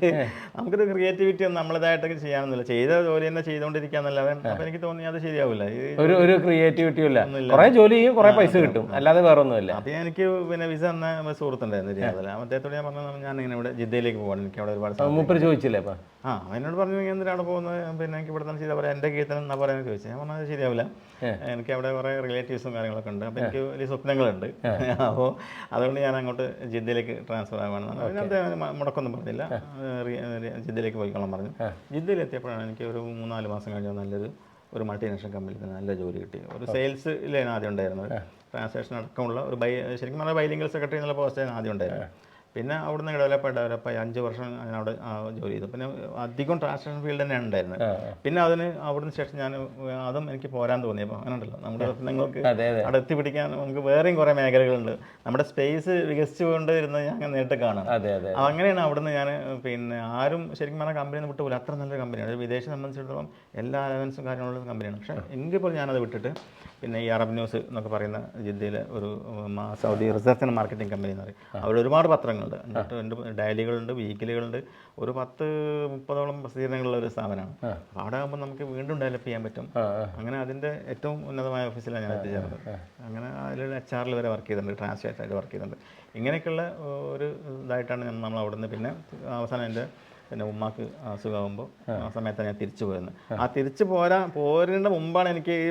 നമുക്കൊരു ക്രിയേറ്റിവിറ്റി ഒന്നും നമ്മളതായിട്ടൊക്കെ ചെയ്യാനൊന്നുമില്ല. ചെയ്ത ജോലി തന്നെ ചെയ്തുകൊണ്ടിരിക്കാന്നല്ലാതെ അപ്പൊ എനിക്ക് തോന്നി അത് ശരിയാവില്ല. ഒരു ഒരു ക്രിയേറ്റിവിറ്റി ഇല്ല. കുറെ ജോലി ചെയ്യും കുറെ പൈസ കിട്ടും. അല്ലാതെ വേറെ ഒന്നുമില്ല അപ്പൊ എനിക്ക് പിന്നെ വിസ ഒരു സുഹൃത്തുണ്ടായിരുന്നു റിയാദിൽ അദ്ദേഹത്തോട് ഞാൻ പറഞ്ഞു ഞാൻ ഇങ്ങനെ ഇവിടെ ജിദ്ദയിലേക്ക് പോകണം എനിക്ക് അവിടെ ഒരുപാട് മൂപ്പര് ചോദിച്ചില്ലേ അപ്പൊ? ആ എന്നോട് പറഞ്ഞു "നീ എന്തിനാണ് പോകുന്നത്? പിന്നെ എനിക്ക് ഇവിടെ തന്നെ ചെയ്താൽ പറയാം എന്റെ കീർത്തനം എന്നാ പറയാൻ ചോദിച്ചു. ഞാൻ പറഞ്ഞത് ശരിയാവില്ല. എനിക്ക് അവിടെ കുറേ റിലേറ്റീവ്സും കാര്യങ്ങളൊക്കെ ഉണ്ട്. അപ്പോൾ എനിക്ക് വലിയ സ്വപ്നങ്ങളുണ്ട്. അപ്പോൾ അതുകൊണ്ട് ഞാൻ അങ്ങോട്ട് ജിദ്ദയിലേക്ക് ട്രാൻസ്ഫർ ആവാണ്. പറഞ്ഞു അദ്ദേഹം മുടക്കൊന്നും പറഞ്ഞില്ല. ജിദ്ദയിലേക്ക് പോയിക്കോളാൻ പറഞ്ഞു. ജിദ്ദയിൽ എത്തിയപ്പോഴാണ് എനിക്ക് ഒരു മൂന്നാൽ മാസം കഴിഞ്ഞ നല്ലൊരു ഒരു മൾട്ടിനാഷണൽ കമ്പനിയിൽ തന്നെ നല്ല ജോലി കിട്ടി. ഒരു സെയിൽസ് സെയിൽസിലാണ് ആദ്യം ഉണ്ടായിരുന്നത്. ട്രാൻസാക്ഷൻ അടക്കമുള്ള ഒരു ബൈ ശരിക്കും പറഞ്ഞാൽ ബൈലിംഗൽ സെക്രട്ടറി എന്നുള്ള പോസ്റ്റാണ് ആദ്യം ഉണ്ടായിരുന്നത് പിന്നെ അവിടുന്ന് ഡെവലപ്പ് ഡെവലപ്പായി അഞ്ച് വർഷം ഞാൻ അവിടെ ജോലി ചെയ്തു. പിന്നെ അധികം ട്രാൻസാക്ഷൻ ഫീൽഡ് തന്നെ ഉണ്ടായിരുന്നു. പിന്നെ അതിന് അവിടുന്ന് ശേഷം ഞാൻ അതും എനിക്ക് പോരാൻ തോന്നിയപ്പോൾ അങ്ങനെ ഉണ്ടല്ലോ. നമ്മുടെ നിങ്ങൾക്ക് അവിടെ എത്തിപ്പിടിക്കാൻ നമുക്ക് വേറെയും കുറേ മേഖലകളുണ്ട്. നമ്മുടെ സ്പേസ് വികസിച്ചുകൊണ്ട് കൊണ്ടിരുന്നത് ഞാൻ അങ്ങനെ നേരിട്ട് കാണാം. അങ്ങനെയാണ് അവിടുന്ന് ഞാൻ പിന്നെ ആരും ശരിക്കും പറഞ്ഞാൽ കമ്പനി ഒന്നും വിട്ടുപോലും അത്ര നല്ലൊരു കമ്പനിയാണ് ഒരു വിദേശം സംബന്ധിച്ചിടത്തോളം എല്ലാ അലവൻസും കാര്യങ്ങളുള്ള കമ്പനിയാണ് പക്ഷേ എങ്കിൽ പോലും ഞാനത് വിട്ടിട്ട് പിന്നെ ഈ അറബ് ന്യൂസ് എന്നൊക്കെ പറയുന്ന ജിദ്ദയിലെ ഒരു Saudi research and marketing company എന്ന് പറയും. അവിടെ ഒരുപാട് പത്രങ്ങളുണ്ട് എന്നിട്ട് രണ്ട് ഡയലികളുണ്ട് വീക്കിലികളുണ്ട്. ഒരു പത്ത് മുപ്പതോളം പ്രസിദ്ധീകരണങ്ങളുള്ള ഒരു സ്ഥാപനമാണ്. അവിടെ ആകുമ്പോൾ നമുക്ക് വീണ്ടും ഡെവലപ്പ് ചെയ്യാൻ പറ്റും. അങ്ങനെ അതിന്റെ ഏറ്റവും ഉന്നതമായ ഓഫീസിലാണ് ഞാൻ എത്തിച്ചേർന്നത്. അങ്ങനെ അതിൽ എച്ച് ആറിൽ വരെ വർക്ക് ചെയ്തിട്ടുണ്ട് ട്രാൻസ്ലേറ്റ് ആയിട്ട് വർക്ക് ചെയ്തിട്ടുണ്ട്. ഇങ്ങനെയൊക്കെയുള്ള ഒരു ഇതായിട്ടാണ് നമ്മൾ അവിടെ നിന്ന് പിന്നെ അവസാനം എന്റെ പിന്നെ ഉമ്മാക്ക് അസുഖമാകുമ്പോൾ ആ. സമയത്താണ് ഞാൻ തിരിച്ചു പോയിരുന്നത് ആ. തിരിച്ചു പോരാ പോരേണ്ട മുമ്പാണ് എനിക്ക് ഈ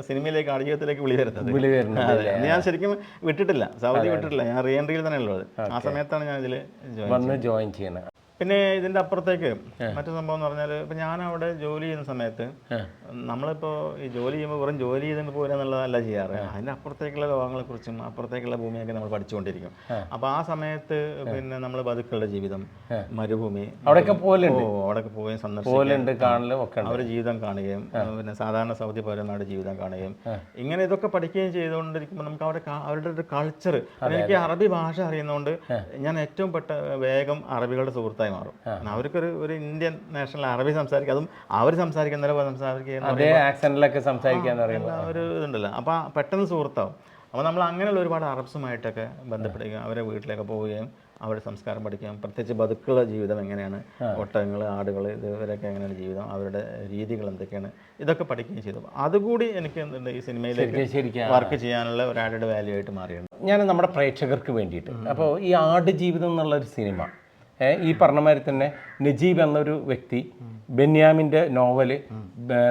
സിനിമയിലേക്ക് ആടുജീവിതത്തിലേക്ക് വിളി വരുന്നത്. വിളി വരുന്നത് അതെ. ഞാൻ ശരിക്കും വിട്ടിട്ടില്ല. സൗദി വിട്ടിട്ടില്ല. ഞാൻ റീ എൻട്രിയിൽ തന്നെ ഉള്ളത്. ആ സമയത്താണ് ഞാൻ ഇതിൽ ജോയിൻ വന്ന് ജോയിൻ ചെയ്യണം. പിന്നെ ഇതിന്റെ അപ്പുറത്തേക്ക് മറ്റു സംഭവം എന്ന് പറഞ്ഞാൽ ഇപ്പൊ ഞാൻ അവിടെ ജോലി ചെയ്യുന്ന സമയത്ത് നമ്മളിപ്പോ ഈ ജോലി ചെയ്യുമ്പോൾ വെറും ജോലി ചെയ്തിട്ട് പോരുക എന്നുള്ളതല്ല ചെയ്യാറ്. അതിന്റെ അപ്പുറത്തേക്കുള്ള ലോകങ്ങളെ കുറിച്ചും അപ്പുറത്തേക്കുള്ള ഭൂമിയൊക്കെ നമ്മൾ പഠിച്ചുകൊണ്ടിരിക്കും. അപ്പൊ ആ സമയത്ത് പിന്നെ നമ്മൾ ബതുക്കളുടെ ജീവിതം മരുഭൂമി അവിടെയൊക്കെ പോലുണ്ട് അവിടെയൊക്കെ പോവുകയും സന്ദർശിക്കും അവരുടെ ജീവിതം കാണുകയും പിന്നെ സാധാരണ സൗദി പൗരന്മാരുടെ ജീവിതം കാണുകയും ഇങ്ങനെ ഇതൊക്കെ പഠിക്കുകയും ചെയ്തുകൊണ്ടിരിക്കുമ്പോൾ നമുക്ക് അവരുടെ അവരുടെ ഒരു കൾച്ചർ എനിക്ക് അറബി ഭാഷ അറിയുന്നതുകൊണ്ട് ഞാൻ ഏറ്റവും പെട്ട വേഗം അറബികളുടെ സുഹൃത്തായി മാറും. അവർക്കൊരു ഒരു ഇന്ത്യൻ നാഷണൽ അറബി സംസാരിക്കും അതും അവർ സംസാരിക്കുന്ന പോലെ സംസാരിക്കാന്ന് പറയുമ്പോൾ ഒരു ഇതുണ്ടല്ലോ. അപ്പോൾ പെട്ടെന്ന് സുഹൃത്താവും. അപ്പോൾ നമ്മൾ അങ്ങനെയുള്ള ഒരുപാട് അറബ്സുമായിട്ടൊക്കെ ബന്ധപ്പെടുകയും അവരെ വീട്ടിലേക്ക് പോവുകയും അവരുടെ സംസ്കാരം പഠിക്കുകയും പ്രത്യേകിച്ച് ബതുക്കുള്ള ജീവിതം എങ്ങനെയാണ് ഒട്ടകങ്ങൾ ആടുകൾ ഇവരൊക്കെ എങ്ങനെയാണ് ജീവിതം അവരുടെ രീതികൾ എന്തൊക്കെയാണ് ഇതൊക്കെ പഠിക്കുകയും ചെയ്തു. അതുകൂടി എനിക്ക് എന്തുണ്ട് ഈ സിനിമയിലേക്ക് വർക്ക് ചെയ്യാനുള്ള ഒരു ആഡഡ് വാല്യൂ ആയിട്ട് മാറിയുണ്ട് ഞാൻ നമ്മുടെ പ്രേക്ഷകർക്ക് വേണ്ടിയിട്ട്. അപ്പോൾ ഈ ആട് ജീവിതം എന്നുള്ളൊരു സിനിമ ഈ പറഞ്ഞ മാതിരി തന്നെ നജീബ് എന്നൊരു വ്യക്തി ബെന്യാമിന്റെ നോവൽ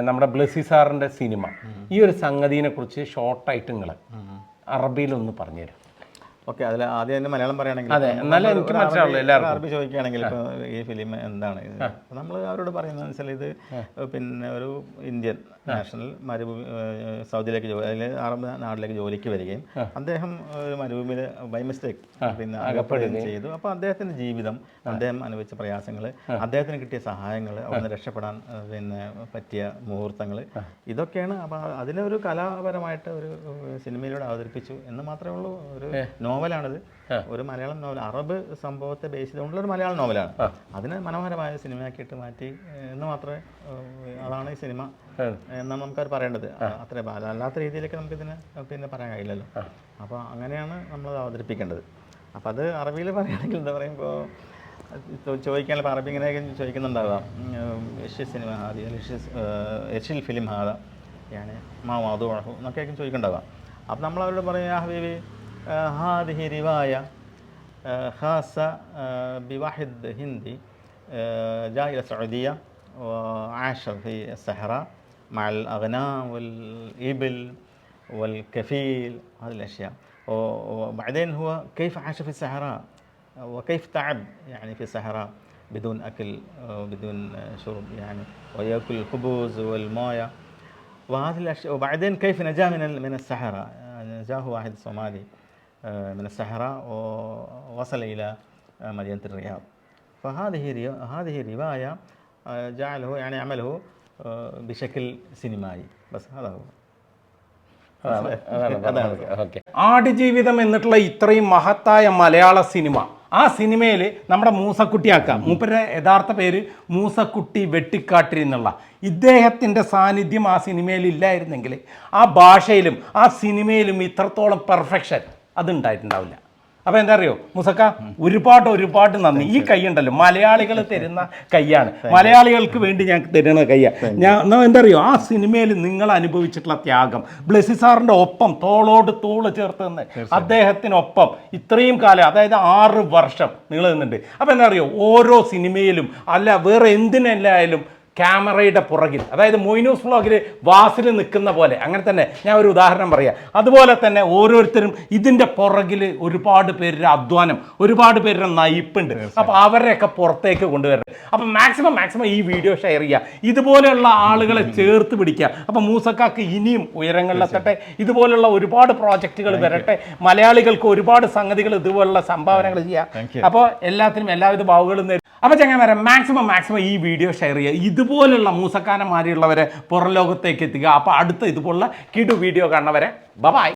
നമ്മുടെ ബ്ലസി സാറിന്റെ സിനിമ ഈ ഒരു സംഗതിനെ കുറിച്ച് ഷോർട്ടായിട്ട് നിങ്ങൾ അറബിയിലൊന്ന് പറഞ്ഞുതരും. ഓക്കെ അതിൽ ആദ്യം തന്നെ മലയാളം പറയുകയാണെങ്കിൽ അതെ, എന്നാലും എനിക്ക് മനസ്സിലാവുള്ളൂ എല്ലാവർക്കും. അറബി ചോദിക്കുകയാണെങ്കിൽ ഇപ്പോൾ ഈ ഫിലിം എന്താണ്? നമ്മൾ അവരോട് പറയുന്നത് വെച്ചാൽ ഇത് പിന്നെ ഒരു ഇന്ത്യൻ നാഷണൽ മരുഭൂമി സൗദിയിലേക്ക് ജോലി അതിൽ അറബ് നാട്ടിലേക്ക് ജോലിക്ക് വരികയും അദ്ദേഹം മരുഭൂമിയിൽ ബൈ മിസ്റ്റേക്ക് പിന്നെ അകപ്പെടുകയും ചെയ്തു. അപ്പോൾ അദ്ദേഹത്തിന്റെ ജീവിതം അദ്ദേഹം അനുഭവിച്ച പ്രയാസങ്ങൾ അദ്ദേഹത്തിന് കിട്ടിയ സഹായങ്ങൾ അവിടുന്ന് രക്ഷപ്പെടാൻ പിന്നെ പറ്റിയ മുഹൂർത്തങ്ങൾ ഇതൊക്കെയാണ് അപ്പോൾ അതിനൊരു കലാപരമായിട്ട് ഒരു സിനിമയിലൂടെ അവതരിപ്പിച്ചു എന്ന് മാത്രമേ ഉള്ളൂ. ഒരു നോവലാണിത്. ഒരു മലയാളം നോവൽ അറബ് സംഭവത്തെ ബേസ് ചെയ്തുകൊണ്ടുള്ള ഒരു മലയാളം നോവലാണ്. അതിനെ മനോഹരമായ സിനിമയാക്കിയിട്ട് മാറ്റി എന്ന് മാത്രമേ അതാണ് ഈ സിനിമ എന്നാണ് നമുക്കത് പറയേണ്ടത്. അത്ര അല്ലാത്ത രീതിയിലേക്ക് നമുക്കിതിനെ പിന്നെ പറയാൻ കഴിയില്ലല്ലോ. അപ്പോൾ അങ്ങനെയാണ് നമ്മൾ അവതരിപ്പിക്കേണ്ടത്. അപ്പോൾ അത് അറബിയിൽ പറയുകയാണെങ്കിൽ എന്താ പറയുമ്പോൾ ചോദിക്കാൻ ഇപ്പോൾ അറബി ഇങ്ങനെയൊക്കെ ചോദിക്കുന്നുണ്ടാവാം. യഷ്യ സിനിമ ഹാദി യഷിൽ ഫിലിം ഹാദ ഞാൻ മാ മാധു എന്നൊക്കെ ആയിരിക്കും ചോദിക്കുന്നുണ്ടാവാം. അപ്പം നമ്മൾ അവരോട് പറയും ആ ഹബീബി آه، هذه رواية آه، خاصة آه، بواحد هندي جاء إلى السعودية وعاش في الصحراء مع الأغنام والإبل والكفيل هذه الأشياء. وبعدين هو كيف عاش في الصحراء؟ وكيف تعب يعني في الصحراء بدون أكل وبدون شرب يعني ويأكل الخبز والموية. وهذه الأشياء وبعدين كيف نجا من من الصحراء؟ نجاه واحد صومالي. من السحرة ووصل إلى آه، مدينة الرياض فهذه ري- هذه رواية آه، جعله يعني عمله آه، بشكل سينمائي بس هذا هو അതാണ് [laughs] അതാണ് പറഞ്ഞത്. ഓക്കെ ആടുജീവിതം എന്നിട്ടുള്ള ഇത്രയും മഹത്തായ മലയാള സിനിമ ആ സിനിമയിൽ നമ്മുടെ മൂസക്കുട്ടിയാക്ക മൂപ്പരുടെ യഥാർത്ഥ പേര് മൂസക്കുട്ടി വെട്ടിക്കാട്ടിരി എന്നുള്ള ഇദ്ദേഹത്തിൻ്റെ സാന്നിധ്യം ആ സിനിമയിൽ ഇല്ലായിരുന്നെങ്കിൽ ആ ഭാഷയിലും ആ സിനിമയിലും ഇത്രത്തോളം പെർഫെക്ഷൻ അതുണ്ടായിട്ടുണ്ടാവില്ല. അപ്പോൾ എന്താ അറിയോ? മുസക്ക ഒരുപാട് ഒരുപാട് നന്ദി. ഈ കൈ ഉണ്ടല്ലോ. മലയാളികൾ തരുന്ന കൈയാണ്. മലയാളികൾക്ക് വേണ്ടി ഞാൻ തരുന്ന കൈയാണ് ഞാൻ എന്താ അറിയോ? ആ സിനിമയിൽ നിങ്ങൾ അനുഭവിച്ചിട്ടുള്ള ത്യാഗം. ബ്ലസി സാറിന്റെ ഒപ്പം തോളോട് തോൾ ചേർത്ത് നിന്ന് അദ്ദേഹത്തിനൊപ്പം ഇത്രയും കാലം അതായത് ആറ് വർഷം നിങ്ങൾ നിന്നുണ്ട് അപ്പോൾ എന്താ അറിയോ? ഓരോ സിനിമയിലും അല്ല വേറെ എന്തിനല്ലായാലും ക്യാമറയുടെ പുറകിൽ അതായത് മൊയ്നൂസ് വ്ളോഗിൽ വാസിൽ നിൽക്കുന്ന പോലെ. അങ്ങനെ തന്നെ ഞാൻ ഒരു ഉദാഹരണം പറയാം. അതുപോലെ തന്നെ ഓരോരുത്തരും ഇതിന്റെ പുറകിൽ ഒരുപാട് പേരുടെ അധ്വാനം ഒരുപാട് പേരുടെ നയിപ്പുണ്ട്. അപ്പോൾ അവരെയൊക്കെ പുറത്തേക്ക് കൊണ്ടുവരണം. അപ്പം മാക്സിമം മാക്സിമം ഈ വീഡിയോ ഷെയർ ചെയ്യുക. ഇതുപോലെയുള്ള ആളുകളെ ചേർത്ത് പിടിക്കുക. അപ്പം മൂസക്കാക്ക് ഇനിയും ഉയരങ്ങളിലെത്തട്ടെ ഇതുപോലുള്ള ഒരുപാട് പ്രോജക്റ്റുകൾ വരട്ടെ. മലയാളികൾക്ക് ഒരുപാട് സംഗതികൾ ഇതുപോലുള്ള സംഭാവനകൾ ചെയ്യാം. അപ്പോൾ എല്ലാത്തിനും എല്ലാവിധ ഭാവുകളും നേരും. അപ്പോൾ ചങ്ങനെ വരാം മാക്സിമം മാക്സിമം ഈ വീഡിയോ ഷെയർ ചെയ്യുക. ഇതുപോലുള്ള മൂസക്കാരന്മാരുള്ളവരെ പുറം ലോകത്തേക്ക് എത്തിക്കുക അപ്പോൾ അടുത്ത ഇതുപോലുള്ള കിടു വീഡിയോ കാണുന്നവരെ ബബായ്